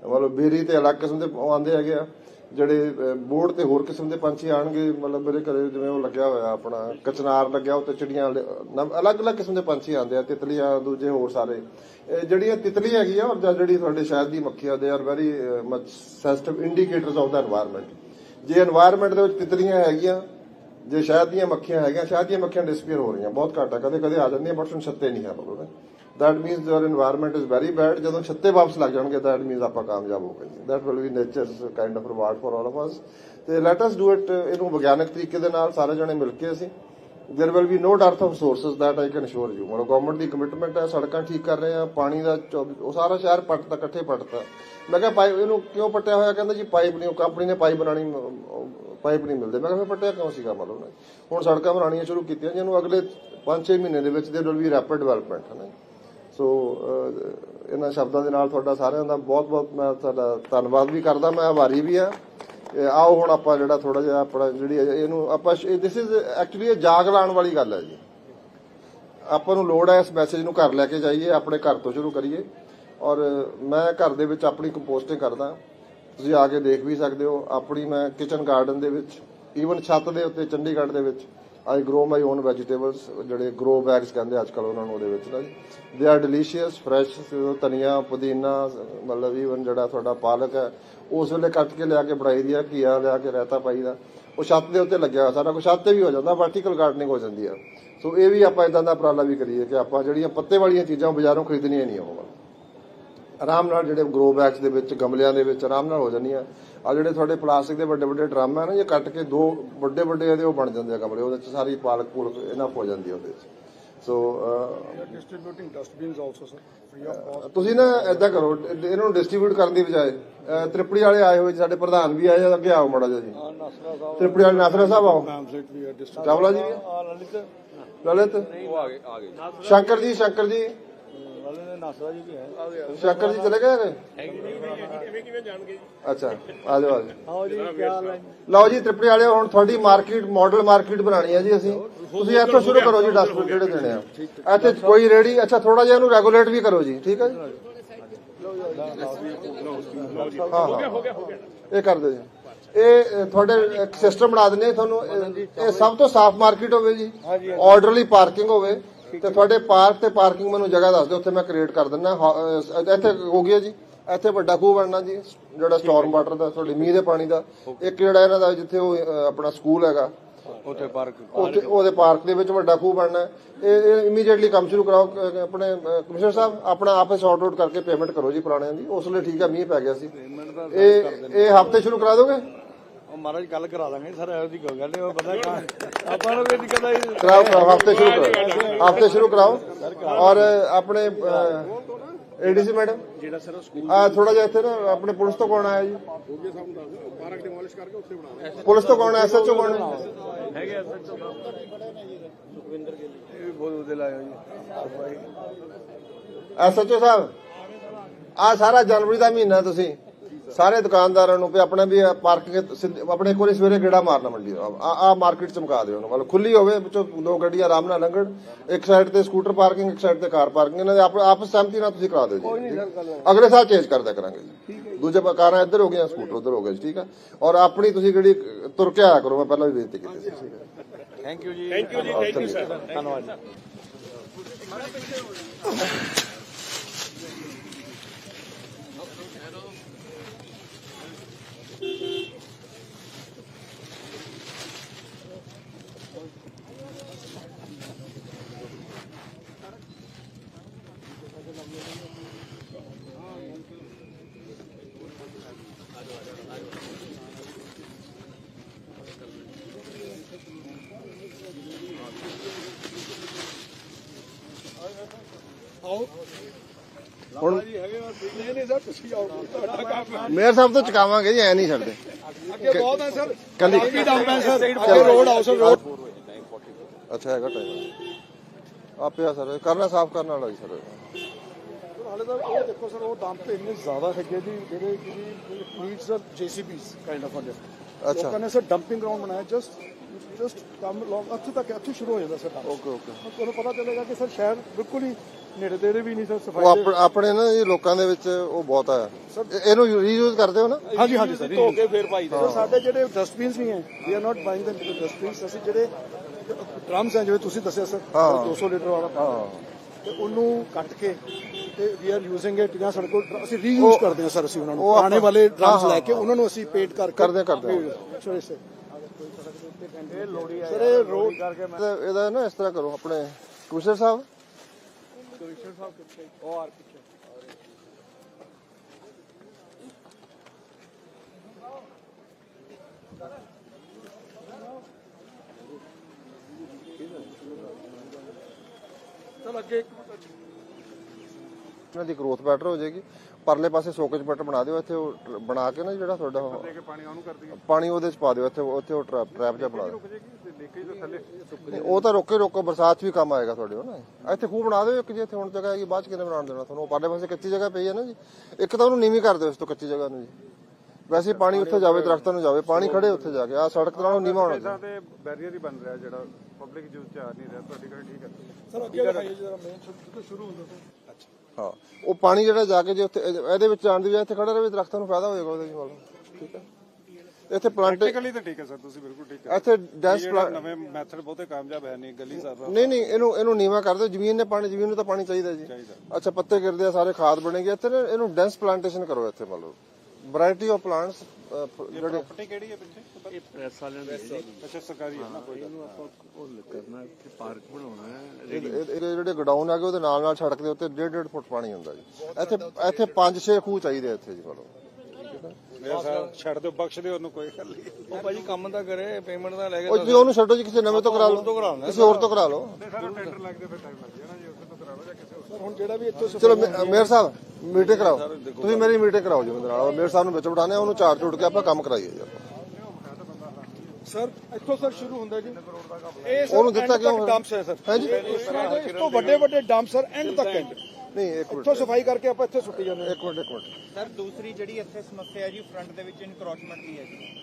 ਮਤਲਬ ਬੇਰੀ ਤੇ ਅਲੱਗ ਕਿਸਮ ਦੇ ਆਉਂਦੇ ਹੈਗੇ ਆ। ਜਿਹੜੇ ਬੋਰਡ ਤੇ ਹੋਰ ਕਿਸਮ ਦੇ ਪੰਛੀ ਆਣਗੇ, ਮਤਲਬ ਮੇਰੇ ਘਰੇ ਜਿਵੇਂ ਉਹ ਲੱਗਿਆ ਹੋਇਆ ਆਪਣਾ, ਕਚਨਾਰ ਲੱਗਿਆ ਉੱਤੇ ਚਿੜੀਆਂ ਅਲੱਗ-ਅਲੱਗ ਕਿਸਮ ਦੇ ਪੰਛੀ ਆਉਂਦੇ ਆ, ਤਿਤਲੀਆਂ, ਦੂਜੇ ਹੋਰ ਸਾਰੇ। ਜਿਹੜੀਆਂ ਤਿਤਲੀ ਹੈਗੀ ਆ, ਔਰ ਜਿਹੜੀ ਤੁਹਾਡੇ ਸ਼ਾਇਦ ਦੀ ਮੱਖੀਆਂ they are very much sensitive indicators of the environment ਜੇ এনवायरमेंट ਦੇ ਵਿੱਚ ਤਿਤਲੀਆਂ ਹੈਗੀਆਂ, ਜੇ ਸ਼ਹਿਰ ਦੀਆਂ ਮੱਖੀਆਂ ਹੈਗੀਆਂ, ਸ਼ਹਿਰ ਦੀਆਂ ਮੱਖੀਆਂ ਡਿਸਪੀਅਰ ਹੋ ਰਹੀਆਂ, ਬਹੁਤ ਘੱਟ ਆ ਕਦੇ ਕਦੇ ਆ ਜਾਂਦੀਆਂ ਬਟ ਸੁਣ ਛੱਤੇ ਨਹੀਂ ਆ ਬੋਲੋ that means your environment is very bad ਜਦੋਂ ਛੱਤੇ ਵਾਪਸ ਲੱਗ ਜਾਣਗੇ ਦੈਟ ਮੀਨਸ ਆਪਾਂ ਕਾਮਯਾਬ ਹੋ ਗਏ। That will be nature's kind of reward for all of us ਤੇ ਲੈਟ ਅਸ ਡੂ ਇਟ ਇਹਨੂੰ ਵਿਗਿਆਨਕ ਤਰੀਕੇ ਦੇ ਨਾਲ, ਸਾਰੇ ਜਣੇ ਮਿਲ ਕੇ ਅਸੀਂ। There will be no drought of sources that I can sure you ਮਤਲਬ ਗਵਰਨਮੈਂਟ ਦੀ ਕਮਿਟਮੈਂਟ ਹੈ, ਸੜਕਾਂ ਠੀਕ ਕਰ ਰਹੇ ਆ, ਪਾਣੀ ਦਾ ਉਹ ਸਾਰਾ ਸ਼ਹਿਰ ਪੱਟਦਾ ਇਕੱਠੇ ਪੱਟਦਾ ਮੈਂ ਕਿਹਾ ਪਾਈਪ ਇਹਨੂੰ ਕਿਉਂ ਪੱਟਿਆ ਹੋਇਆ? ਕਹਿੰਦਾ ਜੀ ਪਾਈਪ ਨਹੀਂ, ਉਹ ਕੰਪਨੀ ਨੇ ਪਾਈਪ ਬਣਾਣੀ ਪਾਈਪ ਨਹੀਂ ਮਿਲਦੇ। ਮੈਂ ਕਿਹਾ ਪੱਟਿਆ ਕਿਉਂ ਸੀਗਾ ਮਤਲਬ ਹੁਣ ਸੜਕਾਂ ਬਣਾਉਣੀਆਂ ਸ਼ੁਰੂ ਕੀਤੀਆਂ ਜਿਹਨੂੰ ਅਗਲੇ 5-6 ਮਹੀਨੇ ਦੇ ਵਿੱਚ they will be rapid development ਹੈ ਨਾ ਸੋ ਇਹਨਾਂ ਸ਼ਬਦਾਂ ਦੇ ਨਾਲ ਤੁਹਾਡਾ ਸਾਰਿਆਂ ਦਾ ਬਹੁਤ ਬਹੁਤ ਮੈਂ ਤੁਹਾਡਾ ਧੰਨਵਾਦ ਵੀ ਕਰਦਾ, ਮੈਂ ਆਭਾਰੀ ਵੀ ਆ ਇਹ ਆਓ ਹੁਣ ਆਪਾਂ ਜਿਹੜਾ ਥੋੜਾ ਜਿਹਾ ਆਪਣਾ ਜਿਹੜੀ ਇਹ- ਇਹਨੂੰ ਆਪਾਂ ਦਿਸ ਇਜ਼ ਐਕਚੁਅਲੀ ਇਹ ਜਾਗ ਲਾਉਣ ਵਾਲੀ ਗੱਲ ਹੈ ਜੀ। ਆਪਾਂ ਨੂੰ ਲੋੜ ਹੈ ਇਸ ਮੈਸੇਜ ਨੂੰ ਘਰ ਲੈ ਕੇ ਜਾਈਏ, ਆਪਣੇ ਘਰ ਤੋਂ ਸ਼ੁਰੂ ਕਰੀਏ। ਔਰ ਮੈਂ ਘਰ ਦੇ ਵਿੱਚ ਆਪਣੀ ਕੰਪੋਸਟਿੰਗ ਕਰਦਾ। ਤੁਸੀਂ ਆ ਕੇ ਦੇਖ ਵੀ ਸਕਦੇ ਹੋ, ਆਪਣੀ ਮੈਂ ਕਿਚਨ ਗਾਰਡਨ ਦੇ ਵਿੱਚ ਈਵਨ ਛੱਤ ਦੇ ਉੱਤੇ, ਚੰਡੀਗੜ੍ਹ ਦੇ ਵਿੱਚ I grow my own vegetables ਜਿਹੜੇ ਗਰੋ ਬੈਗਸ ਕਹਿੰਦੇ ਅੱਜ ਕੱਲ ਉਹਨਾਂ ਨੂੰ ਉਹਦੇ ਵਿੱਚ ਨਾ ਜੀ। ਦੇ ਆਰ ਡਿਲੀਸ਼ੀਅਸ ਫਰੈਸ਼ ਧਨੀਆ, ਪੁਦੀਨਾ, ਮਤਲਬ ਈਵਨ ਜਿਹੜਾ ਤੁਹਾਡਾ ਪਾਲਕ ਹੈ, ਉਸ ਵੇਲੇ ਕੱਟ ਕੇ ਲਿਆ ਕੇ ਬਣਾਈ ਦੀ ਆ, ਘੀਆ ਲਿਆ ਕੇ ਰਾਇਤਾ ਪਾਈ ਦਾ। ਉਹ ਛੱਤ ਦੇ ਉੱਤੇ ਲੱਗਿਆ ਹੋਇਆ, ਸਾਰਾ ਕੁਝ ਛੱਤ ਤੇ ਵੀ ਹੋ ਜਾਂਦਾ ਵਰਟੀਕਲ ਗਾਰਡਨਿੰਗ ਹੋ ਜਾਂਦੀ ਆ। ਸੋ ਇਹ ਵੀ ਆਪਾਂ ਇਦਾਂ ਦਾ ਉਪਰਾਲਾ ਵੀ ਕਰੀਏ ਕਿ ਆਪਾਂ ਜਿਹੜੀਆਂ ਪੱਤੇ ਵਾਲੀਆਂ ਚੀਜ਼ਾਂ ਬਾਜ਼ਾਰੋਂ ਖਰੀਦਣੀਆਂ ਨਹੀਂ ਹੋਣ ਆਰਾਮ ਨਾਲ ਜਿਹੜੇ ਗਰੋ ਬੈਗਸ ਦੇ ਵਿੱਚ ਗਮਲਿਆਂ ਦੇ ਵਿੱਚ ਆਰਾਮ ਨਾਲ ਹੋ ਜਾਂਦੀਆਂ। ਆ ਜਿਹੜੇ ਤੁਹਾਡੇ ਪਲਾਸਟਿਕ ਦੇ ਵੱਡੇ ਵੱਡੇ ਡਰਮ ਆ ਨਾ ਇਹ ਕੱਟ ਕੇ ਦੋ ਵੱਡੇ ਵੱਡੇ ਇਹਦੇ ਉਹ ਬਣ ਜਾਂਦੇ ਆ ਗਮਲੇ ਉਹਦੇ ਚ ਸਾਰੀ ਪਾਲਕ ਪੂਲਕ ਇਹਨਾਂ ਹੋ ਜਾਂਦੀ ਆ ਉਹਦੇ ਵਿੱਚ ਸੋ sir, free of cost. ਤੁਸੀਂ ਨਾ ਏਦਾਂ ਕਰੋ ਇਹਨਾਂ ਨੂੰ ਡਿਸਟ੍ਰੀਬਿਊਟ ਕਰਨ ਦੀ ਬਜਾਏ ਤ੍ਰਿਪੜੀ ਵਾਲੇ ਆਏ ਹੋਏ ਜੀ, ਸਾਡੇ ਪ੍ਰਧਾਨ ਵੀ ਆਏ ਆ, ਅੱਗੇ ਆਓ ਮੜਾ ਜੀ। ਤ੍ਰਿਪੜੀ ਵਾਲੇ ਨਾਸਰਾ ਸਾਹਿਬ ਆਓ। Pamphlet we are distributing. Chawla ਜੀ ਵੀ Ah, Lalit, ਲਲਿਤ। ਸ਼ੰਕਰ ਜੀ ਸ਼ੰਕਰ ਜੀ। ਸ਼ੰਕਰ ਜੀ ਚਲੇ ਗਏ ਨੇ? ਅੱਛਾ ਆ ਜਾਓ ਆ ਜਾਓ। ਲਓ ਜੀ ਤ੍ਰਿਪੜੀ ਵਾਲਿਓ ਹੁਣ ਤੁਹਾਡੀ ਮਾਰਕੀਟ ਮਾਡਲ ਮਾਰਕੀਟ ਬਣਾਣੀ ਹੈ ਜੀ ਅਸੀਂ। ਤੁਸੀਂ ਇੱਥੋਂ ਸ਼ੁਰੂ ਕਰੋ ਜੀ ਡਸਟਬਿਨ ਜਿਹੜੇ ਦੇਣੇ ਆ। ਇੱਥੇ ਕੋਈ ਰੇੜੀ ਅੱਛਾ ਥੋੜਾ ਜਿਹਾ ਇਹਨੂੰ ਰੈਗੂਲੇਟ ਵੀ ਕਰੋ ਜੀ ਠੀਕ ਹੈ ਜੀ? ਹਾਂ ਹੋ। ਗਿਆ ਹੋ ਗਿਆ ਇਹ ਕਰ ਦਿਓ ਜੀ। ਇਹ ਤੁਹਾਡੇ ਇੱਕ ਸਿਸਟਮ ਬਣਾ ਦਿੰਦੇ ਆ ਤੁਹਾਨੂੰ। ਇਹ- ਇਹ ਸਭ ਤੋਂ ਸਾਫ਼ ਮਾਰਕੀਟ ਹੋਵੇ ਜੀ। ਆਰਡਰਲੀ ਪਾਰਕਿੰਗ ਹੋਵੇ। ਤੇ ਤੁਹਾਡੇ ਪਾਰਕ ਤੇ ਪਾਰਕਿੰਗ ਮੈਨੂੰ ਜਗ੍ਹਾ ਦੱਸ ਦਿਓ ਉੱਥੇ ਮੈਂ ਕ੍ਰੀਏਟ ਕਰ ਦਿੰਦਾ ਇੱਥੇ ਹੋ ਗਿਆ ਜੀ। ਇੱਥੇ ਵੱਡਾ ਖੂਹ ਬਣਨਾ ਜੀ ਜਿਹੜਾ ਸਟਾਰਮ ਵਾਟਰ ਦਾ ਤੁਹਾਡੇ ਮੀਂਹ ਦੇ ਪਾਣੀ ਦਾ। ਇੱਕ ਜਿਹੜਾ ਇਹਨਾਂ ਦਾ ਜਿੱਥੇ ਉਹ ਆਪਣਾ ਸਕੂਲ ਹੈਗਾ। ਉੱਥੇ ਪਾਰਕ ਉੱਥੇ ਉਹਦੇ ਪਾਰਕ ਦੇ ਵਿੱਚ ਵੱਡਾ ਖੂਹ ਬਣਨਾ। ਇਹ ਇਮੀਡੀਏਟਲੀ ਕੰਮ ਸ਼ੁਰੂ ਕਰਾਓ ਆਪਣੇ ਕਮਿਸ਼ਨਰ ਸਾਹਿਬ ਆਪਣਾ ਆਪੇ ਸੌਰਟ ਆਊਟ ਕਰਕੇ ਪੇਮੈਂਟ ਕਰੋ ਜੀ ਪੁਰਾਣਿਆਂ ਦੀ। ਉਸ ਲਈ ਠੀਕ ਹੈ ਮੀਂਹ ਪੈ ਗਿਆ ਸੀ। ਇਹ ਇਹ ਹਫ਼ਤੇ ਸ਼ੁਰੂ ਕਰਾ ਦੋਗੇ? ਉਹ ਮਹਾਰਾਜ ਗੱਲ ਕਰਾ ਦਾਂਗੇ ਸਰ, ਇਹੋ ਦੀ ਕੋਈ ਗੱਲ ਨਹੀਂ, ਉਹ ਬੰਦਾ ਕਹਾਂ ਆਪਾਂ ਨੂੰ ਵੀ ਨਹੀਂ ਕਹਦਾ ਕਰਾਓ ਕਰਾਓ, ਹਫ਼ਤੇ ਸ਼ੁਰੂ ਕਰਾਓ। ਹਫ਼ਤੇ ਸ਼ੁਰੂ ਕਰਾਓ। ਔਰ ਆਪਣੇ ਏਡੀਸੀ ਮੈਡਮ ਜਿਹੜਾ ਸਰ ਸਕੂਲ ਆ ਥੋੜਾ ਜਿਹਾ ਇੱਥੇ ਨਾ, ਆਪਣੇ ਪੁਲਿਸ ਤੋਂ ਕੌਣ ਆਇਆ ਜੀ? ਪੁਲਿਸ ਤੋਂ ਕੌਣ ਐਸਐਚਓ ਕੌਣ ਹੈ ਇਹ ਵੀ ਬਹੁਤ ਉਹਦੇ ਲਾਇਆ ਜੀ ਐਸਐਚਓ ਸਾਹਿਬ, ਆ ਸਾਰਾ ਜਨਵਰੀ ਦਾ ਮਹੀਨਾ ਤੁਸੀਂ। ਸਾਰੇ ਦੁਕਾਨਦਾਰਾਂ ਨੂੰ ਵੀ ਆਪਣਾ ਵੀ ਪਾਰਕਿੰਗ ਆਪਣੇ ਕੋਲੇ ਸਵੇਰੇ ਗੇੜਾ ਮਾਰਨਾ ਮੰਡੀ ਦਾ। ਆ ਆ ਮਾਰਕੀਟ ਚਮਕਾ ਦਿਓ ਉਹਨੂੰ। ਮਤਲਬ ਖੁੱਲੀ ਹੋਵੇ ਵਿੱਚੋਂ ਦੋ ਗੱਡੀਆਂ ਆਰਾਮ ਨਾਲ ਲੰਘਣ। ਇੱਕ ਸਾਈਡ ਤੇ ਸਕੂਟਰ ਪਾਰਕਿੰਗ ਇੱਕ ਸਾਈਡ ਤੇ ਕਾਰ ਪਾਰਕਿੰਗ ਇਹਨਾਂ ਦੇ ਆਪ ਆਪਸ ਸਹਿਮਤੀ ਨਾਲ ਤੁਸੀਂ ਕਰਾ ਦਿਓ ਜੀ। ਅਗਲੇ ਸਾਲ ਚੇਂਜ ਕਰਦਿਆ ਕਰਾਂਗੇ ਜੀ। ਦੂਜੇ ਕਾਰਾਂ ਇੱਧਰ ਹੋ ਗਈਆਂ ਸਕੂਟਰ ਉੱਧਰ ਹੋ ਗਏ ਜੀ ਠੀਕ ਆ? ਔਰ ਆਪਣੀ ਤੁਸੀਂ ਜਿਹੜੀ ਤੁਰ ਕੇ ਆਇਆ ਕਰੋ ਮੈਂ ਪਹਿਲਾਂ ਵੀ ਬੇਨਤੀ ਕੀਤੀ ਸੀ ਥੈਂਕ ਯੂ ਜੀ। ਥੈਂਕ ਯੂ ਜੀ ਥੈਂਕ ਯੂ ਸਰ ਧੰਨਵਾਦ ਜੀ ਹੁਣ ਜੀ ਹੈਗੇ ਨਹੀਂ ਨਹੀਂ ਸਰ ਤੁਸੀਂ ਆਓ ਤੁਹਾਡਾ ਕੰਮ ਹੈ। ਮੇਅਰ ਸਾਹਿਬ ਤੋਂ ਚੁਕਾਵਾਂਗੇ ਜੀ ਐ ਨਹੀਂ ਛੱਡਦੇ। ਅੱਗੇ ਬਹੁਤ ਹੈ ਸਰ। ਕੱਲੀ ਸਰ। ਅੱਗੇ ਰੋਡ ਹਾਊਸ ਰੋਡ ਅੱਛਾ ਹੈਗਾ ਟਾਈਮ ਆਪਿਆ ਸਰ ਕਰਨਾ ਸਾਫ਼ ਕਰਨ ਵਾਲਾ ਜੀ ਸਰ। ਹਾਲੇ ਤਾਂ ਉਹ ਦੇਖੋ ਸਰ ਉਹ ਡੰਪ ਇੰਨੇ ਜ਼ਿਆਦਾ ਹੈਗੇ ਜੀ ਜਿਹੜੇ ਕਿ ਅ ਜੀਸੀਬੀਸ ਕਾਈਂਡ ਆਫ ਅ ਅੱਛਾ। ਲੋਕਾਂ ਨੇ ਸਰ ਡੰਪਿੰਗ ਗਰਾਊਂਡ ਬਣਾਇਆ ਜਸਟ ਜਸਟ ਕੰਮ ਲੋਕ ਇੱਥੇ ਤੱਕ ਇੱਥੇ ਸ਼ੁਰੂ ਹੋ ਜਾਂਦਾ ਸਰ। ਡੰਪ ਓਕੇ ਓਕੇ ਤੁਹਾਨੂੰ ਪਤਾ ਚੱਲੇਗਾ ਕਿ ਸਰ ਸ਼ਹਿਰ ਬਿਲਕੁਲ ਹੀ ਨੇੜੇ ਤੇੜੇ ਵੀ ਨਹੀਂ ਸਰ ਉਹ ਸਫ਼ਾਈ ਦੇ ਆਪ- ਆਪਣੇ ਨਾ ਜੀ ਲੋਕਾਂ ਦੇ ਵਿੱਚ ਉਹ ਬਹੁਤ ਆ। ਇਹ- ਇਹਨੂੰ ਰੀਯੂਜ਼ ਕਰਦੇ ਹੋ ਨਾ? ਹਾਂਜੀ ਹਾਂਜੀ ਸਰ ਧੋ ਕੇ ਫੇਰ ਪਾਈ ਸਰ ਸਾਡੇ ਜਿਹੜੇ ਡਸਟਬਿਨਸ ਨਹੀਂ ਹੈ we are not buying them dustbins ਅਸੀਂ ਜਿਹੜੇ ਡਰਮਸ ਹੈ ਜਿਵੇਂ ਤੁਸੀਂ ਦੱਸਿਆ ਸਰ ਹਾਂ। 200 ਲੀਟਰ ਵਾਲਾ ਹਾਂ। ਤੇ ਉਹਨੂੰ ਕੱਟ ਕੇ ਤੇ ਵੀ ਆਰ ਯੂਜ਼ਿੰਗ ਇਟ ਜਾਂ ਸਾਡੇ ਕੋਲ ਅਸੀਂ ਰੀਯੂਜ਼ ਕਰਦੇ ਹਾਂ ਸਰ ਅਸੀਂ ਉਹਨਾਂ ਨੂੰ। ਉਹ ਆਪਾਂ- ਪੁਰਾਣੇ ਵਾਲੇ ਡਰਮਸ ਹਾਂ, ਲੈ ਕੇ ਉਹਨਾਂ ਨੂੰ ਅਸੀਂ ਪੇਂਟ ਕਰ ਕਰਦੇ ਹਾਂ, ਕਰਦੇ ਸਰ ਇਸੇ ਇਹ ਲੋੜੀ ਹੈ ਸਰ ਇਹ ਰੋਡ ਕਰਕੇ ਮੈਂ ਇਹਦਾ- ਨਾ ਇਸ ਤਰ੍ਹਾਂ ਕਰੋ ਆਪਣੇ ਕਮਿਸ਼ਨਰ ਸਾਹਿਬ। ਕਮਿਸ਼ਨਰ ਸਾਹਿਬ ਕਿੱਥੇ ਉਹ ਆਰ ਪਿੱਛੇ। ਅੱਗੇ ਦੀ ਗਰੋਥ ਬੈਟਰ ਹੋ ਜਾਏਗੀ। ਪਰਲੇ ਪਾਸੇ ਸੋਕੇਜ ਬਟ ਬਣਾ ਦਿਓ ਇੱਥੇ ਉਹ ਟ- ਬਣਾ ਕੇ ਨਾ ਜਿਹੜਾ ਤੁਹਾਡਾ ਉਹ- ਪਾਣੀ ਉਹਨੂੰ ਕਰ ਦਈਏ। ਪਾਣੀ ਉਹਦੇ ਚ ਪਾ ਦਿਓ ਇੱਥੇ ਉੱਥੇ ਉਹ ਟਰੈਪ ਟਰੈਪ ਜਿਹਾ ਬਣਾ ਦਿਓ ਤੇ ਲੀਕੇਜ ਦੇ ਥੱਲੇ। ਨਹੀਂ, ਉਹ ਤਾਂ ਰੋਕੇ ਰੋਕੋ ਬਰਸਾਤ 'ਚ ਵੀ ਕੰਮ ਆਏਗਾ ਤੁਹਾਡੇ ਉਹ ਨਾ ਇੱਥੇ ਖੂਹ ਬਣਾ ਦਿਓ ਇੱਕ ਜੇ ਇੱਥੇ ਹੁਣ ਜਗ੍ਹਾ ਹੈਗੀ ਬਾਅਦ ਚ ਕਿਵੇਂ ਬਣਾਉਣ ਦੇਣਾ ਤੁਹਾਨੂੰ? ਉਹ ਪਰਲੇ ਪਾਸੇ ਕੱਚੀ ਜਗ੍ਹਾ ਪਈ ਹੈ ਨਾ ਜੀ। ਇੱਕ ਤਾਂ ਉਹਨੂੰ ਨੀਵੀਂ ਕਰ ਦਿਓ ਇਸ ਤੋਂ ਕੱਚੀ ਜਗ੍ਹਾ ਨੂੰ ਜੀ। ਵੈਸੇ ਹੀ ਪਾਣੀ ਉੱਥੇ ਜਾਵੇ ਦਰਖਤਾਂ ਨੂੰ ਜਾਵੇ ਪਾਣੀ ਖੜੇ ਉੱਥੇ ਜਾ ਕੇ ਆ ਸੜਕ ਤੋਂ ਨਾਲੋਂ ਨੀਵਾਂ ਹੋਣਾ ਇਦਾਂ ਤੇ ਬੈਰੀਅਰ ਹੀ ਬਣ ਰਿਹਾ ਜਿਹੜਾ ਪਬਲਿਕ ਯੂਜ਼ ਚ ਆ ਨਹੀਂ ਰਿਹਾ ਤੁਹਾਡੀ ਗੱਲ ਠੀਕ ਹੈ। ਸਰ ਅੱਗੇ ਦਿਖਾਈਏ ਜਰਾ ਮੇਨ ਸ਼ੁਰੂ ਸ਼ੁਰੂ ਹੁੰਦਾ ਸਰ ਅੱਛਾ। ਹਾਂ। ਉਹ ਪਾਣੀ ਜਿਹੜਾ ਜਾ ਕੇ ਜੇ ਉੱਥੇ ਇਹਦੇ ਵਿੱਚ ਆਣ ਦੀ ਜਾਂ ਇੱਥੇ ਖੜਾ ਰਹੇ ਦਰਖਤਾਂ ਨੂੰ ਫਾਇਦਾ ਹੋਏਗਾ ਉਹਦੇ ਜੀ ਮਤਲਬ ਠੀਕ ਹੈ। ਇੱਥੇ ਪਲਾਂਟ ਟੈਕਨੀਕਲੀ ਤਾਂ ਠੀਕ ਹੈ ਸਰ ਤੁਸੀਂ ਬਿਲਕੁਲ ਠੀਕ ਹੈ। ਇੱਥੇ ਡੈਂਸ ਜਿਹੜਾ ਨਵੇਂ ਮੈਥਡ ਬਹੁਤੇ ਕਾਮਯਾਬ ਹੈ ਨਹੀਂ ਗਲੀ ਸਾਰਾ ਨਹੀਂ ਨਹੀਂ ਇਹਨੂੰ ਇਹਨੂੰ ਨੀਵਾ ਕਰ ਦਿਓ। ਜ਼ਮੀਨ ਨੇ ਪਾਣੀ ਜ਼ਮੀਨ ਨੂੰ ਤਾਂ ਪਾਣੀ ਚਾਹੀਦਾ ਜੀ। ਅੱਛਾ ਪੱਤੇ ਗਿਰਦੇ ਆ ਸਾਰੇ ਖਾਦ ਬਣੇਗੀ। ਇੱਥੇ ਇਹਨੂੰ ਡੈਂਸ ਪਲਾਂਟੇਸ਼ਨ ਕਰੋ ਇੱਥੇ ਮੰਨ ਲਓ ਵੈਰਾਈਟੀ ਆਫ ਪਲਾਂਟਸ ਜਿਹੜੇ ਪ੍ਰਾਪਰਟੀ ਕਿਹੜੀ ਹੈ ਪਿੱਛੇ? ਇਹ ਪ੍ਰੈਸ ਵਾਲਿਆਂ ਦੀ ਹੈ ਜੀ। ਅੱਛਾ ਸਰਕਾਰੀ ਹੈ ਨਾ ਕੋਈ ਗੱਲ ਇਹਨੂੰ ਆਪਾਂ ਉਹ ਕਰਨਾ ਇੱਥੇ ਪਾਰਕ ਬਣਾਉਣਾ ਹੈ ਇਹ- ਇਹ- ਇਹਦੇ ਜਿਹੜੇ ਗਡਾਊਨ ਹੈਗੇ ਉਹਦੇ ਨਾਲ ਨਾਲ ਸੜਕ ਦੇ ਉੱਤੇ 1.5 ਫੁੱਟ ਪਾਣੀ ਹੁੰਦਾ ਜੀ। ਇੱਥੇ ਇੱਥੇ 5-6 ਖੂਹ ਚਾਹੀਦੇ ਆ ਇੱਥੇ ਜੀ ਲਓ ਮੇਰਾ ਸਾਹਿਬ ਛੱਡ ਦਿਓ ਬਖਸ਼ ਦਿਓ ਉਹਨੂੰ ਕੋਈ ਗੱਲ ਨਹੀਂ। ਉਹ ਭਾਜੀ ਕੰਮ ਤਾਂ ਕਰੇ ਪੇਮੈਂਟ ਦਾ ਲੈ ਕੇ ਉਹ ਜੀ ਉਹਨੂੰ ਛੱਡੋ ਜੀ ਕਿਸੇ ਨਵੇਂ ਤੋਂ ਕਰਾ ਲਓ। ਕਿਸੇ ਹੋਰ ਤੋਂ ਕਰਾ ਲਓ। ਸਾਰਾ ਟੈਂਡਰ ਲੱਗਦੇ ਫਿਰ ਟਾਈਮ ਲੱਗ ਜਾਣਾ ਜੀ ਉਸੇ ਤੋਂ ਕਰਾ ਲਓ ਜਾਂ ਕਿਸੇ ਹੋਰ ਸਰ ਹੁਣ ਜਿਹੜਾ ਵੀ ਇੱਥੋਂ ਚਲੋ ਮੇਅਰ ਸਾਹਿਬ ਮੀਟਿੰਗ ਕਰਾਓ। ਤੁਸੀਂ ਮੇਰੀ ਮੀਟਿੰਗ ਕਰਾਓ ਜੀ ਮੇਰੇ ਨਾਲ ਮੇਅਰ ਸਾਹਿਬ ਨੂੰ ਵਿੱਚ ਬਿਠਾਣੇ ਉਹਨੂੰ ਚਾਰ ਚੁੜ ਕੇ ਆਪਾਂ ਕੰਮ ਕਰਾਈਏ ਜੀ ਸਰ ਇੱਥੋਂ ਸਰ ਸ਼ੁਰੂ ਹੁੰਦਾ ਜੀ। ਇਹ ਸਰ ਉਹਨੂੰ ਦਿੱਤਾ ਕਿਉਂ ਡੰਪਸ ਹੈ ਸਰ। ਹਾਂਜੀ ਇਸ ਤਰ੍ਹਾਂ ਦੇ ਇਸ ਤੋਂ ਵੱਡੇ ਵੱਡੇ ਡੰਪ ਸਰ ਐਂਡ ਤੱਕ ਹੈ। ਨਹੀਂ ਇੱਕ ਮਿੰਟ। ਇੱਥੋਂ ਸਫ਼ਾਈ ਕਰਕੇ ਆਪਾਂ ਇੱਥੇ ਸੁੱਟੀ ਜਾਂਦੇ ਹਾਂ। ਇੱਕ ਮਿੰਟ ਇੱਕ ਮਿੰਟ। ਸਰ ਦੂਸਰੀ ਜਿਹੜੀ ਇੱਥੇ ਸਮੱਸਿਆ ਹੈ ਜੀ ਫਰੰਟ ਦੇ ਵਿੱਚ ਇਨਕਰੋਚਮੈਂਟ ਦੀ ਹੈ ਜੀ।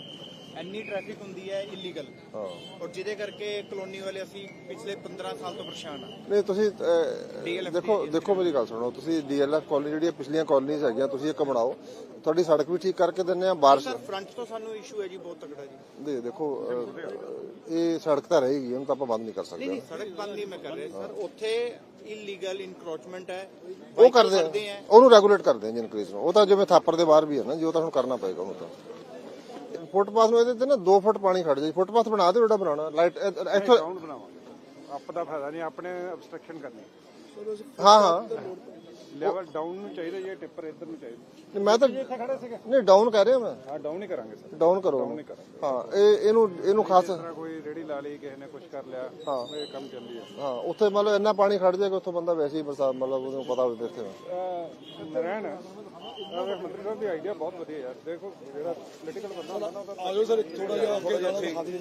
ਇੰਨੀ ਟ੍ਰੈਫਿਕ ਹੁੰਦੀ ਹੈ ਇਲੀਗਲ ਹਾਂ। ਔਰ ਜਿਹਦੇ ਕਰਕੇ ਕਲੋਨੀ ਵਾਲੇ ਅਸੀਂ ਪਿਛਲੇ 15 ਸਾਲ ਤੋਂ ਪਰੇਸ਼ਾਨ ਆ ਨਹੀਂ ਤੁਸੀਂ ਅਹ, ਦੇਖੋ ਦੇਖੋ ਮੇਰੀ ਗੱਲ ਸੁਣੋ। ਤੁਸੀਂ ਡੀਐਲਐਫ ਕਾਲਨੀ ਜਿਹੜੀਆਂ ਪਿਛਲੀਆਂ ਕਾਲਨੀਆਂ ਹੈਗੀਆਂ ਤੁਸੀਂ ਇੱਕ ਬਣਾਓ। ਤੁਹਾਡੀ ਸੜਕ ਵੀ ਠੀਕ ਕਰਕੇ ਦਿੰਨੇ ਆ ਬਾਰਿਸ਼ ਸਰ ਫਰੰਟ ਤੋਂ ਸਾਨੂੰ ਇਸ਼ੂ ਹੈ ਜੀ ਬਹੁਤ ਤਕੜਾ ਜੀ। ਦੇ ਦੇਖੋ ਅਹ, ਇਹ ਸੜਕ ਤਾਂ ਰਹੇਗੀ ਉਹਨੂੰ ਤਾਂ ਆਪਾਂ ਬੰਦ ਨਹੀਂ ਕਰ ਸਕਦੇ। ਨਹੀਂ ਸੜਕ ਬੰਦ ਨਹੀਂ ਮੈਂ ਕਰ ਰਿਹਾ ਸਰ ਉੱਥੇ ਇਲੀਗਲ ਇਨਕਰੋਚਮੈਂਟ ਹੈ। ਉਹ ਕਰਦੇ ਆ। ਕਰਦੇ ਆ। ਉਹਨੂੰ ਰੈਗੂਲੇਟ ਕਰਦੇ ਆ ਜੀ ਇਨਕਰੀਜ਼ ਨੂੰ। ਉਹ ਤਾਂ ਜਿਵੇਂ ਥਾਪਰ ਦੇ ਬਾਹਰ ਵੀ ਹੈ ਨਾ ਜੀ ਉਹ ਤਾਂ ਹੁਣ ਕਰਨਾ ਪਏਗਾ ਉਹਨੂੰ ਤਾਂ। ਫੁੱਟਪਾਥ ਨੂੰ ਇਹਦੇ ਤੇ ਨਾ 2 ਫੁੱਟ ਪਾਣੀ ਖੜ ਜਾਏ। ਫੁੱਟਪਾਥ ਬਣਾ ਦਿਓ ਜਿਹੜਾ ਬਣਾਉਣਾ। ਲਾਈਟ ਇੱਥੋਂ ਗਰਾਊਂਡ ਬਣਾਵਾਂਗੇ। ਆਪ ਦਾ ਫਾਇਦਾ ਨਹੀਂ ਆਪਣੇ ਅਬਸਟ੍ਰਕਸ਼ਨ ਕਰਨੀ। ਹਾਂ ਹਾਂ। ਲੈਵਲ ਡਾਊਨ ਨੂੰ ਚਾਹੀਦਾ ਜੇ ਟਿੱਪਰ ਇੱਧਰ ਨੂੰ ਚਾਹੀਦਾ? ਨਹੀਂ, ਮੈਂ ਤਾਂ ਨਹੀਂ ਡਾਊਨ ਕਰ ਰਿਹਾ ਮੈਂ। ਹਾਂ ਡਾਊਨ ਹੀ ਕਰਾਂਗੇ ਸਰ। ਡਾਊਨ ਕਰੋ। ਉਹਨੂੰ। ਹਾਂ ਇਹ ਇਹਨੂੰ ਇਹਨੂੰ ਖਾਸ ਤਰ੍ਹਾਂ ਕੋਈ ਰੇੜੀ ਲਾ ਲਈ ਕਿਸੇ ਨੇ ਕੁਝ ਕਰ ਲਿਆ ਹਾਂ। ਇਹ ਕੰਮ ਚੱਲੀ ਹੈ ਹਾਂ ਉੱਥੇ ਮਤਲਬ ਇੰਨਾ ਪਾਣੀ ਖੜ ਜਾਏਗਾ ਉੱਥੋਂ ਬੰਦਾ ਵੈਸੇ ਹੀ ਬਰਸਾਤ ਮਤਲਬ ਉਹਨੂੰ ਪਤਾ ਹੋਵੇ ਇੱਥੇ। ਅਹ ਨਰੈਣ ਆਹ ਮੰਤਰੀ ਸਾਹਿਬ ਦੀ ਆਈਡੀਆ ਬਹੁਤ ਵਧੀਆ ਯਾਰ। ਦੇਖੋ ਜਿਹੜਾ ਪੋਲੀਟੀਕਲ ਬੰਦਾ ਹੁੰਦਾ ਨਾ ਉਹਦਾ ਆਜੋ ਸਰ ਥੋੜਾ ਜਿਹਾ ਅੱਗੇ ਜਾਣਾ। ਦਿਖਾ ਦਿਓ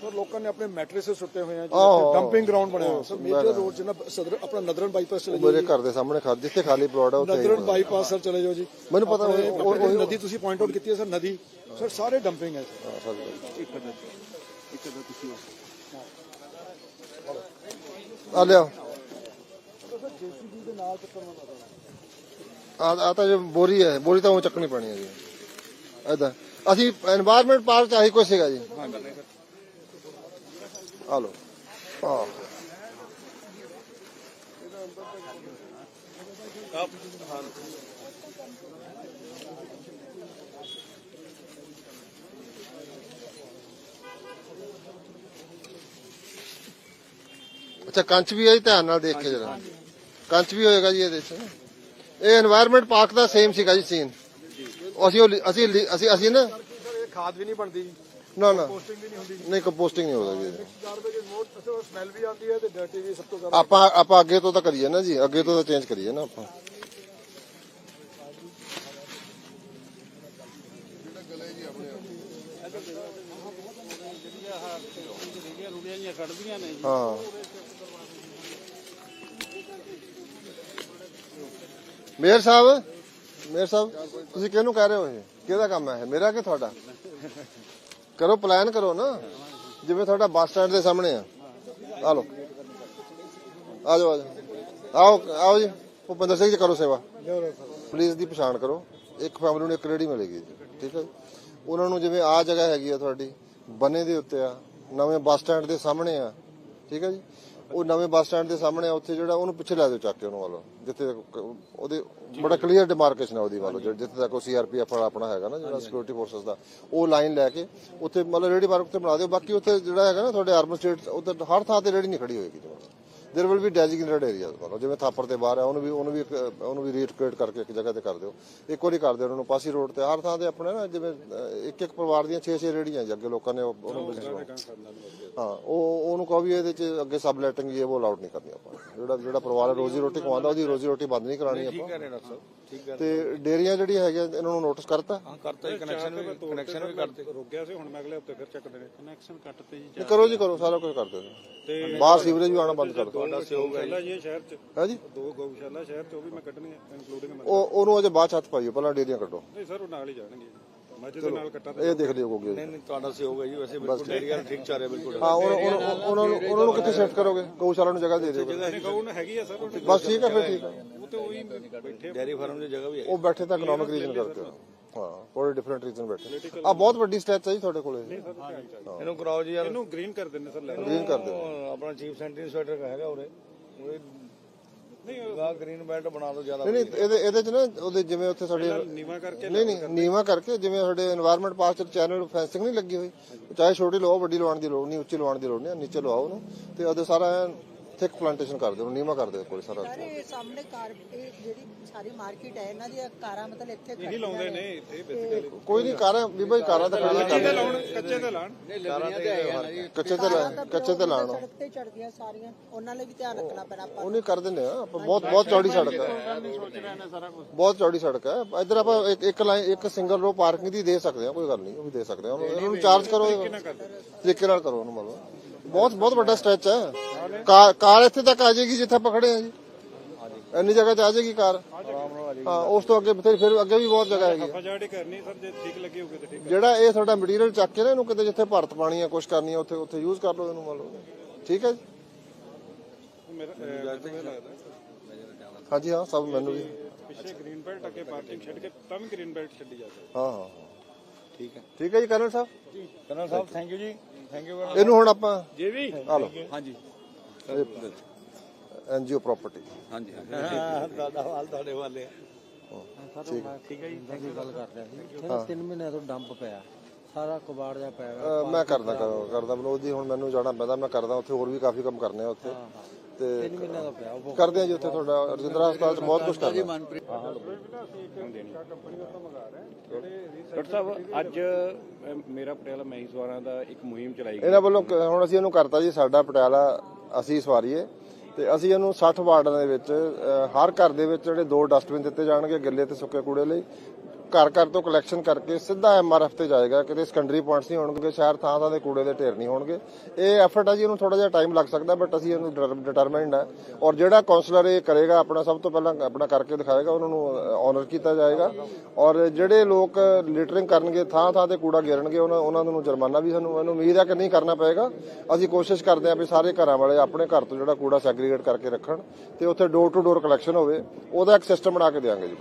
ਸਰ ਲੋਕਾਂ ਨੇ ਆਪਣੇ ਮੈਟਰਸੇ ਸੁੱਤੇ ਹੋਏ ਆ ਜਿੱਥੇ ਡੰਪਿੰਗ ਗਰਾਊਂਡ ਬਣਿਆ ਹੋਇਆ। ਸਰ ਮੇਜਰ ਰੋਡ ਚ ਸਦਰ ਆਪਣਾ ਨਦਰਨ ਬਾਈਪਾਸ ਚਲੇ ਜਾਓ ਮੇਰੇ ਘਰ ਦੇ ਸਾਹਮਣੇ ਖਾ ਜਿੱਥੇ ਖਾਲੀ ਪਲਾਟ ਆ ਉੱਥੇ ਨਦਰਨ ਬਾਈਪਾਸ ਸਰ ਚਲੇ ਜਾਓ ਜੀ। ਮੈਨੂੰ ਪਤਾ ਉਹ ਨਦੀ ਤੁਸੀਂ ਪੁਆਇੰਟ ਆਊਟ ਕੀਤੀ ਹੈ ਸਰ ਨਦੀ। ਸਰ ਸਾਰੇ ਡੰਪਿੰਗ ਹੈ। ਸਰ ਇੱਕ ਮਿੰਟ ਇੱਕ ਮਿੰਟ ਆ ਲਿਆ ਆ ਤਾਂ ਜੋ ਬੋਰੀ ਹੈ ਬੋਰੀ ਤਾਂ ਉਹ ਚੱਕਣੀ ਪੈਣੀ ਹੈ ਜੀ। ਐਦਾਂ ਅਸੀਂ এনवायरमेंट ਪਾਰਕ ਚਾਹੀ ਕੁਛ ਸੀਗਾ ਜੀ। ਆ ਲੋ ਅੱਛਾ ਕੰਚ ਵੀ ਹੈ ਧਿਆਨ ਨਾਲ ਦੇਖ ਕੇ ਜਰਾ ਕੰਚ ਵੀ ਹੋਏਗਾ ਜੀ ਇਹਦੇ ਚ। ਇਹ এনवायरमेंट ਪਾਰਕ ਦਾ ਸੇਮ ਸੀਗਾ ਜੀ ਸੀਨ ਅਸੀਂ ਅਸੀਂ ਅਸੀਂ ਅਸੀਂ ਨਾ ਖਾਦ ਵੀ ਨਹੀਂ ਬਣਦੀ। ਨਾ ਨਾ। ਪੋਸਟਿੰਗ ਵੀ ਨਹੀਂ ਹੁੰਦੀ ਨਹੀਂ ਕੰਪੋਸਟਿੰਗ ਨਹੀਂ ਹੋਦਾ ਜੀ। ਗਾਰਬੇਜ ਮੋਡ ਅਸਲ ਸਮੈਲ ਵੀ ਆਉਂਦੀ ਹੈ ਤੇ ਡਰਟੀ ਵੀ ਸਭ ਤੋਂ ਜ਼ਿਆਦਾ। ਆਪਾਂ ਆਪਾਂ ਅੱਗੇ ਤੋਂ ਤਾਂ ਕਰੀਏ ਨਾ ਜੀ ਅੱਗੇ ਤੋਂ ਤਾਂ ਚੇਂਜ ਕਰੀਏ ਨਾ ਆਪਾਂ। ਹਾਂ। ਮੇਅਰ ਸਾਹਿਬ ਮੇਅਰ ਸਾਹਿਬ ਤੁਸੀਂ ਕਿਹਨੂੰ ਕਹਿ ਰਹੇ ਹੋ ਇਹ? ਕਿਹਦਾ ਕੰਮ ਹੈ ਮੇਰਾ ਕਿ ਤੁਹਾਡਾ? ਕਰੋ ਪਲਾਨ ਕਰੋ ਨਾ। ਜਿਵੇਂ ਤੁਹਾਡਾ ਬੱਸ ਸਟੈਂਡ ਦੇ ਸਾਹਮਣੇ ਆ। ਆ ਲਓ। ਆ ਜਾਓ ਆ ਜਾਓ। ਆਓ ਆਓ ਜੀ। ਭੁਪਿੰਦਰ ਸਿੰਘ ਜੀ ਕਰੋ ਸੇਵਾ। ਪੁਲਿਸ ਦੀ ਪਛਾਣ ਕਰੋ। ਇੱਕ ਫੈਮਿਲੀ ਨੂੰ ਇੱਕ ਰੇੜੀ ਮਿਲੇਗੀ ਜੀ, ਠੀਕ ਹੈ ਜੀ? ਉਹਨਾਂ ਨੂੰ ਜਿਵੇਂ ਆ ਜਗ੍ਹਾ ਹੈਗੀ ਆ ਤੁਹਾਡੀ ਬੰਨੇ ਦੇ ਉੱਤੇ ਆ ਨਵੇਂ ਬੱਸ ਸਟੈਂਡ ਦੇ ਸਾਹਮਣੇ ਆ ਠੀਕ ਹੈ ਜੀ? ਉਹ ਨਵੇਂ ਬੱਸ ਸਟੈਂਡ ਦੇ ਸਾਹਮਣੇ ਆ, ਉੱਥੇ ਜਿਹੜਾ ਉਹਨੂੰ ਪਿੱਛੇ ਲੈ ਦਿਓ ਚੱਕ ਕੇ ਉਹਨੂੰ ਵੱਲੋਂ। ਜਿੱਥੇ ਤੱਕ ਉਹਦੇ ਬੜਾ ਕਲੀਅਰ ਡਿਮਾਰਕੇਸ਼ਨ ਹੈ ਉਹਦੀ ਵਾਲੋ ਜਿੱਥੇ ਤੱਕ ਉਹ ਸੀਆਰਪੀਐਫ ਵਾਲਾ ਆਪਣਾ ਹੈਗਾ ਨਾ, ਜਿਹੜਾ ਸਿਕਿਉਰਿਟੀ ਫੋਰਸਸ ਦਾ, ਉਹ ਲਾਈਨ ਲੈ ਕੇ ਉੱਥੇ ਮਤਲਬ ਰੇੜੀ ਪਾਰਕ ਤੇ ਬਣਾ ਦਿਓ। ਬਾਕੀ ਉੱਥੇ ਜਿਹੜਾ ਹੈਗਾ ਨਾ, ਤੁਹਾਡੇ ਅਰਬਨ ਸਟੇਟ ਉੱਥੇ ਹਰ ਥਾਂ ਤੇ ਰੇੜੀ ਨਹੀਂ ਖੜੀ ਹੋਏਗੀ। ਜੀ There will be designated areas ਮਤਲਬ ਜਿਵੇਂ ਥਾਪਰ ਤੇ ਬਾਹਰ ਹੈ ਉਹਨੂੰ ਵੀ ਉਹਨੂੰ ਵੀ ਇੱਕ ਉਹਨੂੰ ਵੀ ਰੀਲੋਕੇਟ ਕਰਕੇ ਇੱਕ ਜਗ੍ਹਾ ਤੇ ਕਰ ਦਿਓ ਇੱਕ ਵਾਰੀ ਕਰ ਦਿਓ ਉਹਨਾਂ ਨੂੰ ਪਾਸੀ ਰੋਡ ਤੇ ਹਰ ਥਾਂ ਤੇ ਆਪਣੇ ਨਾ ਜਿਵੇਂ ਅਹ, ਇੱਕ ਇੱਕ ਪਰਿਵਾਰ ਦੀਆਂ 6-6 ਰੇੜੀਆਂ ਜੀ ਅੱਗੇ ਲੋਕਾਂ ਨੇ ਉਹ- ਉਹਨੂੰ business ਹਾਂ ਉਹ ਉਹਨੂੰ ਕਹੋ ਵੀ ਇਹਦੇ ਚ ਅੱਗੇ ਸਬ ਲੈਟਿੰਗ ਇਹ ਉਹ ਅਲਾਉਡ ਨਹੀਂ ਕਰਨੀ ਆਪਾਂ ਜਿਹੜਾ ਜਿਹੜਾ ਪਰਿਵਾਰ ਹੈ ਰੋਜ਼ੀ ਰੋਟੀ ਕਮਾਉਂਦਾ ਉਹਦੀ ਰੋਜ਼ੀ ਰੋਟੀ ਬੰਦ ਨਹੀਂ ਕਰਾਣੀ ਆਪਾਂ ਰਹੇ ਡਾਕਟਰ ਸਾਹਿਬ ਠੀਕ ਹੈ ਤੇ ਡੇਰੀਆਂ ਜਿਹੜੀਆਂ ਹੈਗੀਆਂ ਇਹਨਾਂ ਨੂੰ ਨੋਟਿਸ ਕਰਤਾ ਹਾਂ ਕਰਤਾ ਜੀ ਕਨੈਕਸ਼ਨ ਵੀ ਕਨੈਕਸ਼ਨ ਵੀ ਕਰਦੇ ਰੁਕ ਗਿਆ ਸੀ ਹੁਣ ਮੈਂ ਅਗਲੇ ਹਫਤੇ ਫਿਰ ਚੱਕ ਦੇਣੇ ਕਨੈਕਸ਼ਨ ਕੱਟ ਤੇ ਜੀ ਨਹੀਂ, ਕਰੋ ਜੀ ਕਰੋ ਸਾਰਾ ਕੁਝ ਕਰ ਦਿਓ ਜੀ। ਬਾਹਰ ਸੀਵਰੇਜ ਵੀ ਆਉਣਾ ਬੰਦ ਕਰ ਦਿਓ। ਤੁਹਾਡਾ ਸਹਿਯੋਗ ਹੈ ਗਊਸ਼ਾਲਾ ਜੀ ਸ਼ਹਿਰ ਚ। ਹੈ ਜੀ? ਦੋ ਗਊਸ਼ਾਲਾ ਸ਼ਹਿਰ ਚ ਉਹ ਵੀ ਮੈਂ ਕੱਢਣੀਆਂ ਇਨਕਲੂਡਿੰਗ ਉਹ ਉਹਨੂੰ ਅਜੇ ਬਾਅਦ ਚ ਹੱਥ ਪਾਈਓ ਪਹਿਲਾਂ ਡੇਰੀਆਂ ਕੱਢੋ। ਨਹੀਂ ਸਰ ਉਹ ਨਾਲ ਹੀ ਜਾਣਗੇ ਮੱਝ ਦੇ ਨਾਲ ਕੱਟਾ ਇਹ ਦੇਖ ਲਿਓ ਕੋਗੇ ਨਹੀਂ ਨਹੀਂ ਤੁਹਾਡਾ ਸਹਿਯੋਗ ਹੈ ਜੀ ਵੈਸੇ ਬਿਲਕੁਲ ਏਰੀਆ ਠੀਕ ਚੱਲ ਰਿਹਾ ਬਿਲਕੁਲ। ਹਾਂ ਉਹਨਾਂ ਉਹਨਾਂ ਉਹਨਾਂ ਨੂੰ ਉਹਨਾਂ ਨੂੰ ਕਿੱਥੇ ਸ਼ਿਫਟ ਕਰੋਗੇ? ਗਊਸ਼ਾਲਾ ਨੂੰ ਜਗ੍ਹਾ ਦੇ ਦਿਓ। ਨਹੀਂ ਗਊ ਨਾ ਹੈਗੀ ਆ ਸਰ ਬਸ ਠੀਕ ਹੈ ਫਿਰ ਠੀਕ ਹੈ ਉਹ ਤੇ ਉਹੀ ਬੈਠੇ ਡੈਰੀ ਫਾਰਮ ਦੀ ਜਗ੍ਹਾ ਵੀ ਹੈ। ਉਹ ਬੈਠੇ ਤਾਂ ਇਕਨੋਮਿਕ ਰੀਜਨ ਕਰਕੇ। ਹਾਂ ਕੋਈ ਡਿਫਰੈਂਟ ਰੀਜ਼ਨ ਬੈਠੇ। ਆ ਬਹੁਤ ਵੱਡੀ ਸਟੈਚ ਹੈ ਜੀ ਤੁਹਾਡੇ ਕੋਲੇ। ਇਹਨੂੰ ਕਰਾਓ ਜੀ ਯਾਰ ਇਹਨੂੰ ਗ੍ਰੀਨ ਕਰ ਦਿੰਦੇ ਸਰ ਲੈ ਗ੍ਰੀਨ ਕਰ ਦਿੰਦੇ। ਆਪਣਾ ਚੀਫ ਸੈਂਟਰੀ ਸਵੈਟਰ ਹੈਗਾ ਉਰੇ। ਉਹ ਨਹੀਂ ਗ੍ਰੀਨ ਬੈਲਟ ਬਣਾ ਲਓ ਜ਼ਿਆਦਾ ਨਹੀਂ ਇਹਦੇ ਇਹਦੇ ਚ ਨਾ ਉਹਦੇ ਜਿਵੇਂ ਉੱਥੇ ਸਾਡੇ ਨੀਵਾ ਕਰਕੇ ਨਹੀਂ ਨਹੀਂ ਨੀਵਾ ਕਰਕੇ ਜਿਵੇਂ ਸਾਡੇ এনवायरमेंट ਪਾਸਟਰ ਚੈਨਲ ਫੈਂਸਿੰਗ ਨਹੀਂ ਲੱਗੀ ਹੋਈ। ਚਾਹੇ ਛੋਟੀ ਲਵਾਓ ਵੱਡੀ ਲਵਾਉਣ ਦੀ ਲੋੜ ਨਹੀਂ ਉੱਚੀ ਲਵਾਉਣ ਦੀ ਲੋੜ ਨਹੀਂ ਨੀਚੇ ਲਵਾਓ ਉਹਨੂੰ। ਤੇ ਉਹਦੇ ਸਾਰਾ ਥਿਕ ਪਲਾਂਟੇਸ਼ਨ ਕਰ ਦਿਓ ਨੀਵਾ ਕਰ ਦਿਓ ਕੋਈ ਸਾਰਾ ਸਾਰੇ ਸਾਹਮਣੇ ਕਾਰ ਇਹ ਜਿਹੜੀ ਸਾਰੀ ਮਾਰਕੀਟ ਹੈ ਇਹਨਾਂ ਦੀਆਂ ਕਾਰਾਂ ਮਤਲਬ ਇੱਥੇ ਨਹੀਂ ਲਾਉਂਦੇ ਨੇ। ਇੱਥੇ ਬੇਸਿਕਲੀ ਕੋਈ ਨਹੀਂ ਕਾਰਾਂ ਵੀ ਭਾਈ ਕਾਰਾਂ ਤਾਂ ਖੜੀਆਂ ਕਰ ਲਾਉਣ ਕੱਚੇ ਤੇ ਲਾਣ ਕੱਚੇ ਤੇ ਲਾ ਕੱਚੇ ਤੇ ਲਾਣ ਸੜਕ ਤੇ ਚੜਦੀਆਂ ਸਾਰੀਆਂ ਉਹਨਾਂ ਲਈ ਵੀ ਧਿਆਨ ਰੱਖਣਾ ਪੈਣਾ ਆਪਾਂ। ਉਹ ਨਹੀਂ ਕਰ ਦਿੰਦੇ ਆ ਆਪਾਂ ਬਹੁਤ ਬਹੁਤ ਚੌੜੀ ਸੜਕ ਹੈ। ਬਹੁਤ ਚੌੜੀ ਸੜਕ ਹੈ। ਇੱਧਰ ਆਪਾਂ ਇੱਕ ਇੱਕ ਲਾਈਨ ਇੱਕ ਸਿੰਗਲ ਰੋ ਪਾਰਕਿੰਗ ਦੀ ਦੇ ਸਕਦੇ ਆ ਕੋਈ ਗੱਲ ਨਹੀਂ ਉਹ ਵੀ ਦੇ ਸਕਦੇ ਆ ਉਹਨੂੰ- ਚਾਰਜ ਕਰੋ। ਤਰੀਕੇ ਨਾਲ ਕਰੋ ਉਹਨੂੰ ਮਤਲਬ। ਬਹੁਤ ਬਹੁਤ ਵੱਡਾ ਸਟ੍ਰੈਚ ਹੈ। ਕਾਰ ਕਾਰ ਇੱਥੇ ਤੱਕ ਆ ਜਾਏਗੀ ਜਿੱਥੇ ਆਪਾਂ ਖੜੇ ਆ ਜੀ। ਇੰਨੀ ਜਗ੍ਹਾ ਤੇ ਆ ਜਾਏਗੀ ਕਾਰ। ਹਾਂ ਉਸ ਤੋਂ ਅੱਗੇ ਫਿਰ ਫਿਰ ਅੱਗੇ ਵੀ ਬਹੁਤ ਜਗ੍ਹਾ ਹੈਗੀ ਹੈ। ਫਜਾੜੀ ਕਰਨੀ ਸਰ ਜੇ ਠੀਕ ਲੱਗੀ ਹੋਊਗੀ ਤਾਂ ਠੀਕ ਜਿਹੜਾ ਇਹ ਤੁਹਾਡਾ ਮਟੀਰੀਅਲ ਚੱਕ ਕੇ ਨਾ ਇਹਨੂੰ ਕਿਤੇ ਜਿੱਥੇ ਭਰਤ ਪਾਣੀ ਆ ਕੁਛ ਕਰਨੀ ਆ ਉੱਥੇ ਉੱਥੇ ਯੂਜ਼ ਕਰ ਲਓ ਇਹਨੂੰ ਮੰਨ ਲਓ। ਠੀਕ ਹੈ ਜੀ? ਮੇਰਾ ਅਹ, ਮੈਨੂੰ ਇਹ ਲੱਗਦਾ ਹਾਂਜੀ ਹਾਂ ਸਭ ਮੈਨੂੰ ਵੀ। ਪਿੱਛੇ ਗ੍ਰੀਨ ਬੈਲਟ ਅੱਗੇ ਪਾਰਕਿੰਗ ਛੱਡ ਕੇ ਤਾਂ ਵੀ ਗ੍ਰੀਨ ਬੈਲਟ ਛੱਡੀ ਜਾ ਸਕਦੀ ਹਾਂ। ਹਾਂ ਠੀਕ ਹੈ। ਠੀਕ ਹੈ ਜੀ ਕਰਨਲ ਸਾਹਿਬ? ਕਰਨਲ ਸਾਹਿਬ ਥੈਂਕ ਯੂ ਜੀ। ਇਹਨੂੰ ਹੁਣ ਆਪਾਂ ਜੇ ਵੀ। ਆ ਲਓ। ਹਾਂਜੀ। ਐਨਜੀਓ ਪ੍ਰਾਪਰਟੀ ਹਾਂਜੀ ਦਾਦਾ ਵਾਲ ਤੁਹਾਡੇ ਵਾਲੇ ਆ। ਤਿੰਨ ਮਹੀਨਿਆਂ ਤੋਂ ਡੰਪ ਪਿਆ ਸਾਰਾ ਕਬਾੜ ਜਾ ਪਿਆ ਵਾ। ਮੈਂ ਕਰਦਾ ਕਰ- ਕਰਦਾ ਬਨੋਦ ਜੀ ਹੁਣ ਮੈਨੂੰ ਜਾਣਾ ਪੈਂਦਾ ਮੈਂ ਕਰਦਾ ਉੱਥੇ ਹੋਰ ਵੀ ਕਾਫੀ ਕੰਮ ਕਰਨੇ ਆ ਉੱਥੇ। ਤੇ ਤਿੰਨ ਮਹੀਨਿਆਂ ਦਾ ਪਿਆ ਉਹ ਕਰਦੇ ਆ ਜੀ ਉੱਥੇ ਤੁਹਾਡਾ ਰਜਿੰਦਰਾ ਹਸਪਤਾਲ 'ਚ ਬਹੁਤ ਕੁਝ ਕਰਦੇ। ਆ। ਡਾਕਟਰ ਸਾਹਿਬ ਅੱਜ ਅਹ, ਮੇਰਾ ਪਟਿਆਲਾ ਮਹੀਸ ਸਵਾਰਾਂ ਦਾ ਇੱਕ ਮੁਹਿੰਮ ਚਲਾਈ ਗਈ। ਇਹਨਾਂ ਵੱਲੋਂ ਕ- ਹੁਣ ਅਸੀਂ ਇਹਨੂੰ ਕਰਤਾ ਜੀ ਸਾਡਾ ਪਟਿਆਲਾ ਅਸੀਂ ਸਵਾਰੀਏ। ਤੇ ਅਸੀਂ ਇਹਨੂੰ 60 ਵਾਰਡਾਂ ਦੇ ਵਿੱਚ ਅਹ, ਹਰ ਘਰ ਦੇ ਵਿੱਚ ਜਿਹੜੇ ਦੋ ਡਸਟਬਿਨ ਦਿੱਤੇ ਜਾਣਗੇ ਗਿੱਲੇ ਤੇ ਸੁੱਕੇ ਕੂੜੇ ਲਈ। ਘਰ ਘਰ ਤੋਂ ਕਲੈਕਸ਼ਨ ਕਰਕੇ ਸਿੱਧਾ ਐਮਆਰਐਫ ਤੇ ਜਾਏਗਾ। ਕਿਤੇ ਸੈਕੰਡਰੀ ਪੁਆਇੰਟਸ ਨਹੀਂ ਹੋਣਗੇ, ਸ਼ਹਿਰ ਥਾਂ ਥਾਂ ਦੇ ਕੂੜੇ ਦੇ ਢੇਰ ਨਹੀਂ ਹੋਣਗੇ। ਇਹ ਐਫਰਟ ਹੈ ਜੀ, ਇਹਨੂੰ ਥੋੜਾ ਜਿਹਾ ਟਾਈਮ ਲੱਗ ਸਕਦਾ ਬਟ ਅਸੀਂ ਇਹਨੂੰ ਡਿਟਰਮਾਈਨਡ ਹੈ ਔਰ ਜਿਹੜਾ ਕਾਉਂਸਲਰ ਇਹ ਕਰੇਗਾ, ਆਪਣਾ ਸਭ ਤੋਂ ਪਹਿਲਾਂ ਆਪਣਾ ਕਰਕੇ ਦਿਖਾਏਗਾ, ਉਹਨਾਂ ਨੂੰ ਆਨਰ ਕੀਤਾ ਜਾਏਗਾ। ਔਰ ਜਿਹੜੇ ਲੋਕ ਲਿਟਰਿੰਗ ਕਰਨਗੇ, ਥਾਂ ਥਾਂ ਤੇ ਕੂੜਾ ਗੇਰਨਗੇ, ਉਹਨਾਂ ਉਹਨਾਂ ਨੂੰ ਜੁਰਮਾਨਾ ਵੀ ਸਾਨੂੰ ਇਹਨੂੰ ਉਮੀਦ ਹੈ ਕਿ ਨਹੀਂ ਕਰਨਾ ਪਏਗਾ। ਅਸੀਂ ਕੋਸ਼ਿਸ਼ ਕਰਦੇ ਹਾਂ ਵੀ ਸਾਰੇ ਘਰਾਂ ਵਾਲੇ ਆਪਣੇ ਘਰ ਤੋਂ ਜਿਹੜਾ ਕੂੜਾ ਸੈਗਰੀਗੇਟ ਕਰਕੇ ਰੱਖਣ ਤੇ ਉੱਥੇ ਡੋਰ ਟੂ ਡੋਰ ਕਲੈਕਸ਼ਨ ਹੋਵੇ, ਉਹਦਾ ਇੱਕ ਸਿਸਟਮ ਬਣਾ ਕੇ ਦੇਵਾਂਗੇ ਜੀ।